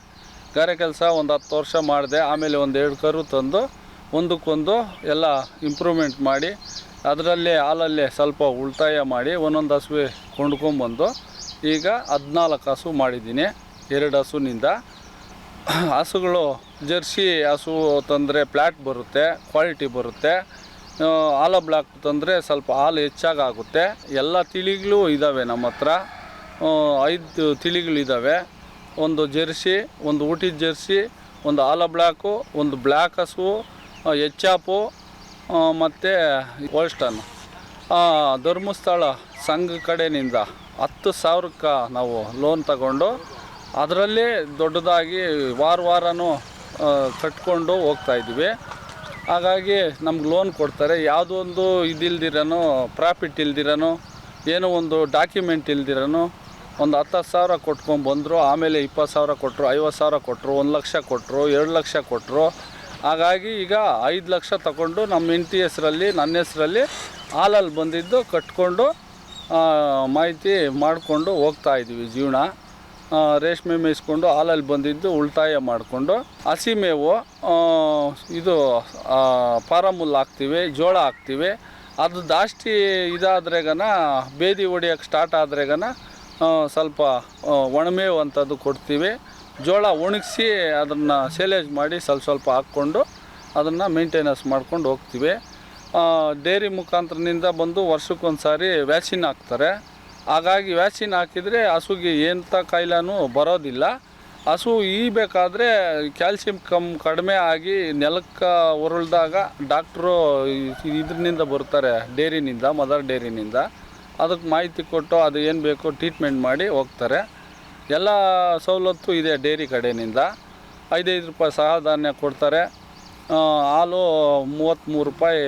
ಗಾರೆ ಕೆಲಸ ಒಂದು ಹತ್ತು ವರ್ಷ ಮಾಡಿದೆ, ಆಮೇಲೆ ಒಂದು ಎರಡು ಕರು ತಂದು, ಒಂದಕ್ಕೊಂದು ಎಲ್ಲ ಇಂಪ್ರೂವ್ಮೆಂಟ್ ಮಾಡಿ, ಅದರಲ್ಲೇ ಹಾಲಲ್ಲೇ ಸ್ವಲ್ಪ ಉಳಿತಾಯ ಮಾಡಿ ಒಂದೊಂದು ಹಸುವೆ ಕೊಂಡ್ಕೊಂಬಂದು ಈಗ ಹದಿನಾಲ್ಕು ಹಸು ಮಾಡಿದ್ದೀನಿ, ಎರಡು ಹಸುನಿಂದ. ಹಸುಗಳು ಜರ್ಸಿ ಹಸು ತಂದರೆ ಫ್ಲ್ಯಾಟ್ ಬರುತ್ತೆ, ಕ್ವಾಲಿಟಿ ಬರುತ್ತೆ. ಆ, ಹಾಲ ಬ್ಲಾಕ್ ತಂದರೆ ಸ್ವಲ್ಪ ಹಾಲು ಹೆಚ್ಚಾಗುತ್ತೆ ಎಲ್ಲ ತಿಳಿಗಳು ಇದ್ದಾವೆ ನಮ್ಮ ಹತ್ರ. ಐದು ತಿಳಿಗಳಿದ್ದಾವೆ ಒಂದು ಜೆರ್ಸಿ ಒಂದು ಊಟಿ ಜೆರ್ಸಿ ಒಂದು ಆಲ ಬ್ಲಾಕು ಒಂದು ಬ್ಲ್ಯಾಕ್ ಹಸು ಎಚ್ ಆಪು ಮತ್ತು ಹೋಲ್ಸ್ಟನ್ ಧರ್ಮಸ್ಥಳ ಸಂಘ ಕಡೆಯಿಂದ ಹತ್ತು ಸಾವಿರಕ್ಕೆ ನಾವು ಲೋನ್ ತಗೊಂಡು ಅದರಲ್ಲಿ ದೊಡ್ಡದಾಗಿ ವಾರ ವಾರನೂ ಕಟ್ಕೊಂಡು ಹೋಗ್ತಾ ಇದ್ವಿ. ಹಾಗಾಗಿ ನಮ್ಗೆ ಲೋನ್ ಕೊಡ್ತಾರೆ. ಯಾವುದೋ ಒಂದು ಇದಿಲ್ದಿರನೋ ಪ್ರಾಫಿಟ್ ಇಲ್ದಿರನೋ, ಏನೋ ಒಂದು ಡಾಕ್ಯುಮೆಂಟ್ ಇಲ್ದಿರನೋ, ಒಂದು ಹತ್ತು ಸಾವಿರ ಕೊಟ್ಕೊಂಡ್ಬಂದರು ಆಮೇಲೆ ಇಪ್ಪತ್ತು ಸಾವಿರ ಕೊಟ್ಟರು ಐವತ್ತು ಸಾವಿರ ಕೊಟ್ಟರು ಒಂದು ಲಕ್ಷ ಕೊಟ್ಟರು ಎರಡು ಲಕ್ಷ ಕೊಟ್ಟರು ಹಾಗಾಗಿ ಈಗ ಐದು ಲಕ್ಷ ತಗೊಂಡು ನಮ್ಮ ಹೆಂಡತಿ ಹೆಸರಲ್ಲಿ ನನ್ನ ಹೆಸರಲ್ಲಿ ಹಾಲಲ್ಲಿ ಬಂದಿದ್ದು ಕಟ್ಕೊಂಡು ಮಾಹಿತಿ ಮಾಡಿಕೊಂಡು ಹೋಗ್ತಾ ಇದ್ದೀವಿ ಜೀವನ. ರೇಷ್ಮೆ ಮೇಯಿಸ್ಕೊಂಡು ಹಾಲಲ್ಲಿ ಬಂದಿದ್ದು ಉಳಿತಾಯ ಮಾಡಿಕೊಂಡು ಹಸಿ ಮೇವು ಇದು ಪಾರಮುಲ್ ಹಾಕ್ತೀವಿ, ಜೋಳ ಹಾಕ್ತೀವಿ. ಅದು ಜಾಸ್ತಿ ಇದಾದ್ರೆಗನ, ಬೇದಿ ಹೊಡಿಯೋಕ್ಕೆ ಸ್ಟಾರ್ಟ್ ಆದ್ರೆಗನ ಸ್ವಲ್ಪ ಒಣಮೇವು ಅಂಥದ್ದು ಕೊಡ್ತೀವಿ. ಜೋಳ ಒಣಗಿಸಿ ಅದನ್ನು ಸೇಲೇಜ್ ಮಾಡಿ ಸ್ವಲ್ಪ ಸ್ವಲ್ಪ ಹಾಕ್ಕೊಂಡು ಅದನ್ನು ಮೇಂಟೆನೆನ್ಸ್ ಮಾಡ್ಕೊಂಡು ಹೋಗ್ತೀವಿ. ಡೇರಿ ಮುಖಾಂತರದಿಂದ ಬಂದು ವರ್ಷಕ್ಕೊಂದು ಸಾರಿ ವ್ಯಾಕ್ಸಿನ್ ಹಾಕ್ತಾರೆ. ಹಾಗಾಗಿ ವ್ಯಾಕ್ಸಿನ್ ಹಾಕಿದರೆ ಹಸುಗೆ ಎಂಥ ಕಾಯಿಲೆನೂ ಬರೋದಿಲ್ಲ. ಹಸು ಈಬೇಕಾದ್ರೆ ಕ್ಯಾಲ್ಸಿಯಂ ಕಮ್ ಕಡಿಮೆ ಆಗಿ ನೆಲಕ್ಕೆ ಉರುಳಿದಾಗ ಡಾಕ್ಟ್ರು ಇದರಿಂದ ಬರ್ತಾರೆ, ಡೇರಿನಿಂದ, ಮದರ್ ಡೇರಿನಿಂದ. ಅದಕ್ಕೆ ಮಾಹಿತಿ ಕೊಟ್ಟು ಅದು ಏನು ಬೇಕೋ ಟ್ರೀಟ್ಮೆಂಟ್ ಮಾಡಿ ಹೋಗ್ತಾರೆ. ಎಲ್ಲ ಸವಲತ್ತು ಇದೆ ಡೇರಿ ಕಡೆಯಿಂದ. ಐದೈದು ರೂಪಾಯಿ ಸಹಧಾನ್ಯ ಕೊಡ್ತಾರೆ. ಹಾಲು ಮೂವತ್ತ್ಮೂರು ರೂಪಾಯಿ,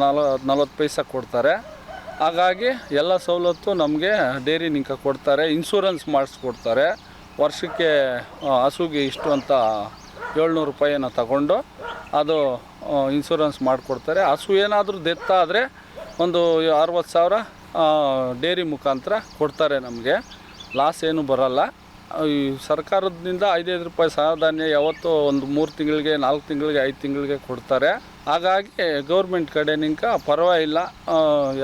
ನಲ, ನಲ್ವತ್ತು ಪೈಸೆ ಕೊಡ್ತಾರೆ. ಹಾಗಾಗಿ ಎಲ್ಲ ಸವಲತ್ತು ನಮಗೆ ಡೈರಿ ನಿಂಕ ಕೊಡ್ತಾರೆ ಇನ್ಶೂರೆನ್ಸ್ ಮಾಡಿಸ್ಕೊಡ್ತಾರೆ. ವರ್ಷಕ್ಕೆ ಹಸುಗೆ ಇಷ್ಟು ಅಂತ ಏಳ್ನೂರು ರೂಪಾಯಿನ ತಗೊಂಡು ಅದು ಇನ್ಸೂರೆನ್ಸ್ ಮಾಡಿಕೊಡ್ತಾರೆ. ಹಸು ಏನಾದರೂ ದೆತ್ತಾದರೆ ಒಂದು ಅರವತ್ತು ಸಾವಿರ ಡೇರಿ ಮುಖಾಂತರ ಕೊಡ್ತಾರೆ ನಮಗೆ. ಲಾಸ್ ಏನು ಬರಲ್ಲ. ಈ ಸರ್ಕಾರದಿಂದ ಐದೈದು ರೂಪಾಯಿ ಸಹಧಾನ್ಯ ಯಾವತ್ತೂ ಒಂದು ಮೂರು ತಿಂಗಳಿಗೆ, ನಾಲ್ಕು ತಿಂಗಳಿಗೆ, ಐದು ತಿಂಗಳಿಗೆ ಕೊಡ್ತಾರೆ. ಹಾಗಾಗಿ ಗೌರ್ಮೆಂಟ್ ಕಡೆನಿಂದ ಪರವಾಗಿಲ್ಲ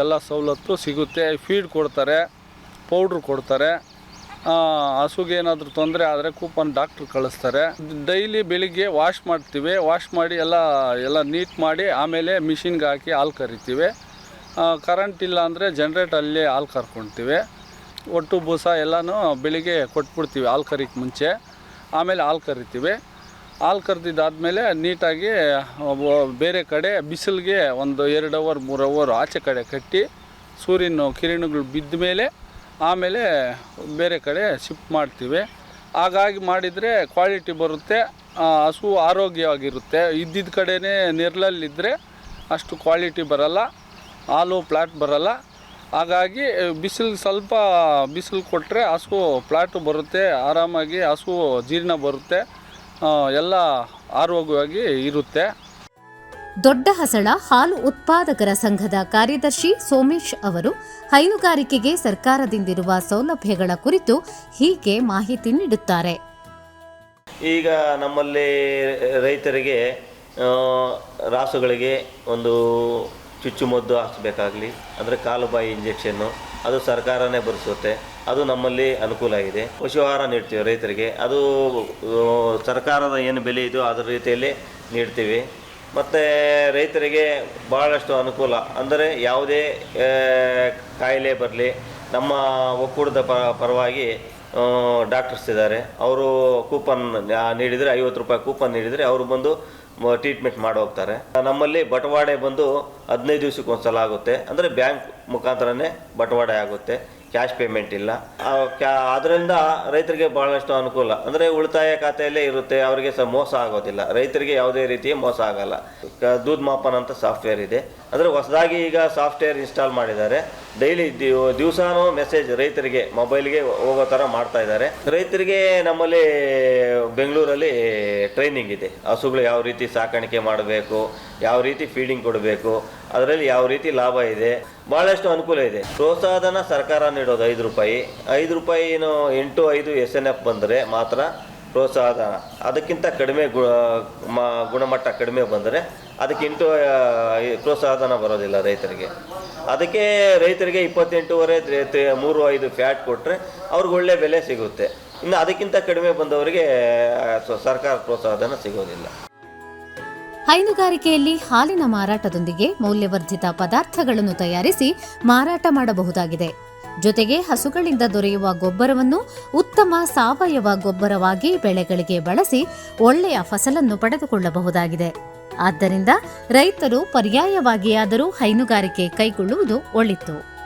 ಎಲ್ಲ ಸವಲತ್ತು ಸಿಗುತ್ತೆ. ಫೀಡ್ ಕೊಡ್ತಾರೆ ಪೌಡ್ರ್ ಕೊಡ್ತಾರೆ. ಹಸುಗೆ ಏನಾದರೂ ತೊಂದರೆ ಆದರೆ ಕೂಪನ್ ಡಾಕ್ಟ್ರ್ ಕಳಿಸ್ತಾರೆ. ಡೈಲಿ ಬೆಳಿಗ್ಗೆ ವಾಶ್ ಮಾಡ್ತೀವಿ. ವಾಶ್ ಮಾಡಿ ಎಲ್ಲ ಎಲ್ಲ ನೀಟ್ ಮಾಡಿ ಆಮೇಲೆ ಮಿಷಿನ್ಗೆ ಹಾಕಿ ಹಾಲು ಕರಿತೀವಿ. ಕರೆಂಟ್ ಇಲ್ಲ ಅಂದರೆ ಜನ್ರೇಟಲ್ಲಿ ಹಾಲು ಕರ್ಕೊಳ್ತೀವಿ ಒಟ್ಟು ಬೂಸ ಎಲ್ಲನೂ ಬೆಳಿಗ್ಗೆ ಕೊಟ್ಬಿಡ್ತೀವಿ ಹಾಲು ಕರಿಕ್ಕೆ ಮುಂಚೆ. ಆಮೇಲೆ ಹಾಲು ಕರಿತೀವಿ. ಹಾಲು ಕರೆದಿದ್ದಾದಮೇಲೆ ನೀಟಾಗಿ ಬೇರೆ ಕಡೆ ಬಿಸಿಲಿಗೆ ಒಂದು ಎರಡು ಅವರ್, ಮೂರು ಅವರ್ ಆಚೆ ಕಡೆ ಕಟ್ಟಿ, ಸೂರ್ಯನ ಕಿರಣಗಳು ಬಿದ್ದ ಮೇಲೆ ಆಮೇಲೆ ಬೇರೆ ಕಡೆ ಶಿಫ್ಟ್ ಮಾಡ್ತೀವಿ. ಹಾಗಾಗಿ ಮಾಡಿದರೆ ಕ್ವಾಲಿಟಿ ಬರುತ್ತೆ ಹಸು ಆರೋಗ್ಯವಾಗಿರುತ್ತೆ. ಇದ್ದಿದ್ದ ಕಡೆನೇ ನೆರಳಲ್ಲಿದ್ದರೆ ಅಷ್ಟು ಕ್ವಾಲಿಟಿ ಬರಲ್ಲ, ಹಾಲು ಪ್ಲಾಟ್ ಬರಲ್ಲ. ಹಾಗಾಗಿ ಬಿಸಿಲು ಸ್ವಲ್ಪ ಬಿಸಿಲು ಕೊಟ್ಟರೆ ಹಸು ಪ್ಲಾಟು ಬರುತ್ತೆ, ಆರಾಮಾಗಿ ಹಸು ಜೀರ್ಣ ಬರುತ್ತೆ. ಎಲ್ಲ ಆರೋಗ್ಯವಾಗಿ ಇರುತ್ತೆ. ದೊಡ್ಡ ಹಸಳ ಹಾಲು ಉತ್ಪಾದಕರ ಸಂಘದ ಕಾರ್ಯದರ್ಶಿ ಸೋಮೇಶ್ ಅವರು ಹೈನುಗಾರಿಕೆಗೆ ಸರ್ಕಾರದಿಂದಿರುವ ಸೌಲಭ್ಯಗಳ ಕುರಿತು ಹೀಗೆ ಮಾಹಿತಿ ನೀಡುತ್ತಾರೆ. ಈಗ ನಮ್ಮಲ್ಲಿ ರೈತರಿಗೆ ಆ, ರಾಸುಗಳಿಗೆ ಒಂದು ಚುಚ್ಚುಮದ್ದು ಹಾಕ್ಸ್ಬೇಕಾಗಲಿ, ಅಂದರೆ ಕಾಲುಬಾಯಿ ಇಂಜೆಕ್ಷನ್ನು ಅದು ಸರ್ಕಾರನೇ ಭರಿಸುತ್ತೆ ಅದು ನಮ್ಮಲ್ಲಿ ಅನುಕೂಲ ಆಗಿದೆ. ಪಶು ಆಹಾರ ನೀಡ್ತೀವಿ ರೈತರಿಗೆ. ಅದು ಸರ್ಕಾರದ ಏನು ಬೆಲೆ ಇದೆಯೋ ಅದರ ರೀತಿಯಲ್ಲಿ ನೀಡ್ತೀವಿ. ಮತ್ತು ರೈತರಿಗೆ ಭಾಳಷ್ಟು ಅನುಕೂಲ. ಅಂದರೆ ಯಾವುದೇ ಕಾಯಿಲೆ ಬರಲಿ, ನಮ್ಮ ಒಕ್ಕೂಟದ ಪರವಾಗಿ ಡಾಕ್ಟರ್ಸ್ ಇದ್ದಾರೆ. ಅವರು ಕೂಪನ್ ನೀಡಿದರೆ ಐವತ್ತು ರೂಪಾಯಿ ಕೂಪನ್ ನೀಡಿದರೆ ಅವರು ಬಂದು ಟ್ರೀಟ್ಮೆಂಟ್ ಮಾಡಿ ಹೋಗ್ತಾರೆ. ನಮ್ಮಲ್ಲಿ ಬಟವಾಡೆ ಬಂದು ಹದಿನೈದು ದಿವಸಕ್ಕೆ ಒಂದು ಸಲ ಆಗುತ್ತೆ. ಅಂದರೆ ಬ್ಯಾಂಕ್ ಮುಖಾಂತರನೇ ಬಟವಾಡೆ ಆಗುತ್ತೆ. ಕ್ಯಾಶ್ ಪೇಮೆಂಟ್ ಇಲ್ಲ. ಅದರಿಂದ ರೈತರಿಗೆ ಬಹಳಷ್ಟು ಅನುಕೂಲ. ಅಂದರೆ ಉಳಿತಾಯ ಖಾತೆಯಲ್ಲೇ ಇರುತ್ತೆ. ಅವರಿಗೆ ಸಹ ಮೋಸ ಆಗೋದಿಲ್ಲ. ರೈತರಿಗೆ ಯಾವುದೇ ರೀತಿಯ ಮೋಸ ಆಗಲ್ಲ. ದೂದ್ ಮಾಪನ ಅಂತ ಸಾಫ್ಟ್ವೇರ್ ಇದೆ. ಅಂದರೆ ಹೊಸದಾಗಿ ಈಗ ಸಾಫ್ಟ್ವೇರ್ ಇನ್ಸ್ಟಾಲ್ ಮಾಡಿದ್ದಾರೆ. ಡೈಲಿ ದಿವಸಾನು ಮೆಸೇಜ್ ರೈತರಿಗೆ ಮೊಬೈಲ್ಗೆ ಹೋಗೋ ಥರ ಮಾಡ್ತಾ ಇದ್ದಾರೆ. ರೈತರಿಗೆ ನಮ್ಮಲ್ಲಿ ಬೆಂಗಳೂರಲ್ಲಿ ಟ್ರೈನಿಂಗ್ ಇದೆ. ಹಸುಗಳು ಯಾವ ರೀತಿ ಸಾಕಾಣಿಕೆ ಮಾಡಬೇಕು, ಯಾವ ರೀತಿ ಫೀಡಿಂಗ್ ಕೊಡಬೇಕು, ಅದರಲ್ಲಿ ಯಾವ ರೀತಿ ಲಾಭ ಇದೆ ಭಾಳಷ್ಟು ಅನುಕೂಲ ಇದೆ. ಪ್ರೋತ್ಸಾಹಧನ ಸರ್ಕಾರ ನೀಡೋದು ಐದು ರೂಪಾಯಿ. ಐದು ರೂಪಾಯಿನೂ ಎಂಟು ಐದು ಎಸ್ ಎನ್ ಎಫ್ ಬಂದರೆ ಮಾತ್ರ ಪ್ರೋತ್ಸಾಹಧನ ಅದಕ್ಕಿಂತ ಕಡಿಮೆ ಗು ಗುಣಮಟ್ಟ ಕಡಿಮೆ ಬಂದರೆ ಈ ಪ್ರೋತ್ಸಾಹಧನ ಬರೋದಿಲ್ಲ ರೈತರಿಗೆ. ಅದಕ್ಕೆ ರೈತರಿಗೆ ಇಪ್ಪತ್ತೆಂಟೂವರೆ ಮೂರು, ಐದು ಫ್ಯಾಟ್ ಕೊಟ್ಟರೆ ಅವ್ರಿಗೆ ಒಳ್ಳೆ ಬೆಲೆ ಸಿಗುತ್ತೆ. ಇನ್ನು ಅದಕ್ಕಿಂತ ಕಡಿಮೆ ಬಂದವರಿಗೆ ಸರ್ಕಾರ ಪ್ರೋತ್ಸಾಹಧನ ಸಿಗೋದಿಲ್ಲ. ಹೈನುಗಾರಿಕೆಯಲ್ಲಿ ಹಾಲಿನ ಮಾರಾಟದೊಂದಿಗೆ ಮೌಲ್ಯವರ್ಧಿತ ಪದಾರ್ಥಗಳನ್ನು ತಯಾರಿಸಿ ಮಾರಾಟ ಮಾಡಬಹುದಾಗಿದೆ. ಜೊತೆಗೆ ಹಸುಗಳಿಂದ ದೊರೆಯುವ ಗೊಬ್ಬರವನ್ನು ಉತ್ತಮ ಸಾವಯವ ಗೊಬ್ಬರವಾಗಿ ಬೆಳೆಗಳಿಗೆ ಬಳಸಿ ಒಳ್ಳೆಯ ಫಸಲನ್ನು ಪಡೆದುಕೊಳ್ಳಬಹುದಾಗಿದೆ. ಆದ್ದರಿಂದ ರೈತರು ಪರ್ಯಾಯವಾಗಿಯಾದರೂ ಹೈನುಗಾರಿಕೆ ಕೈಗೊಳ್ಳುವುದು ಒಳಿತು.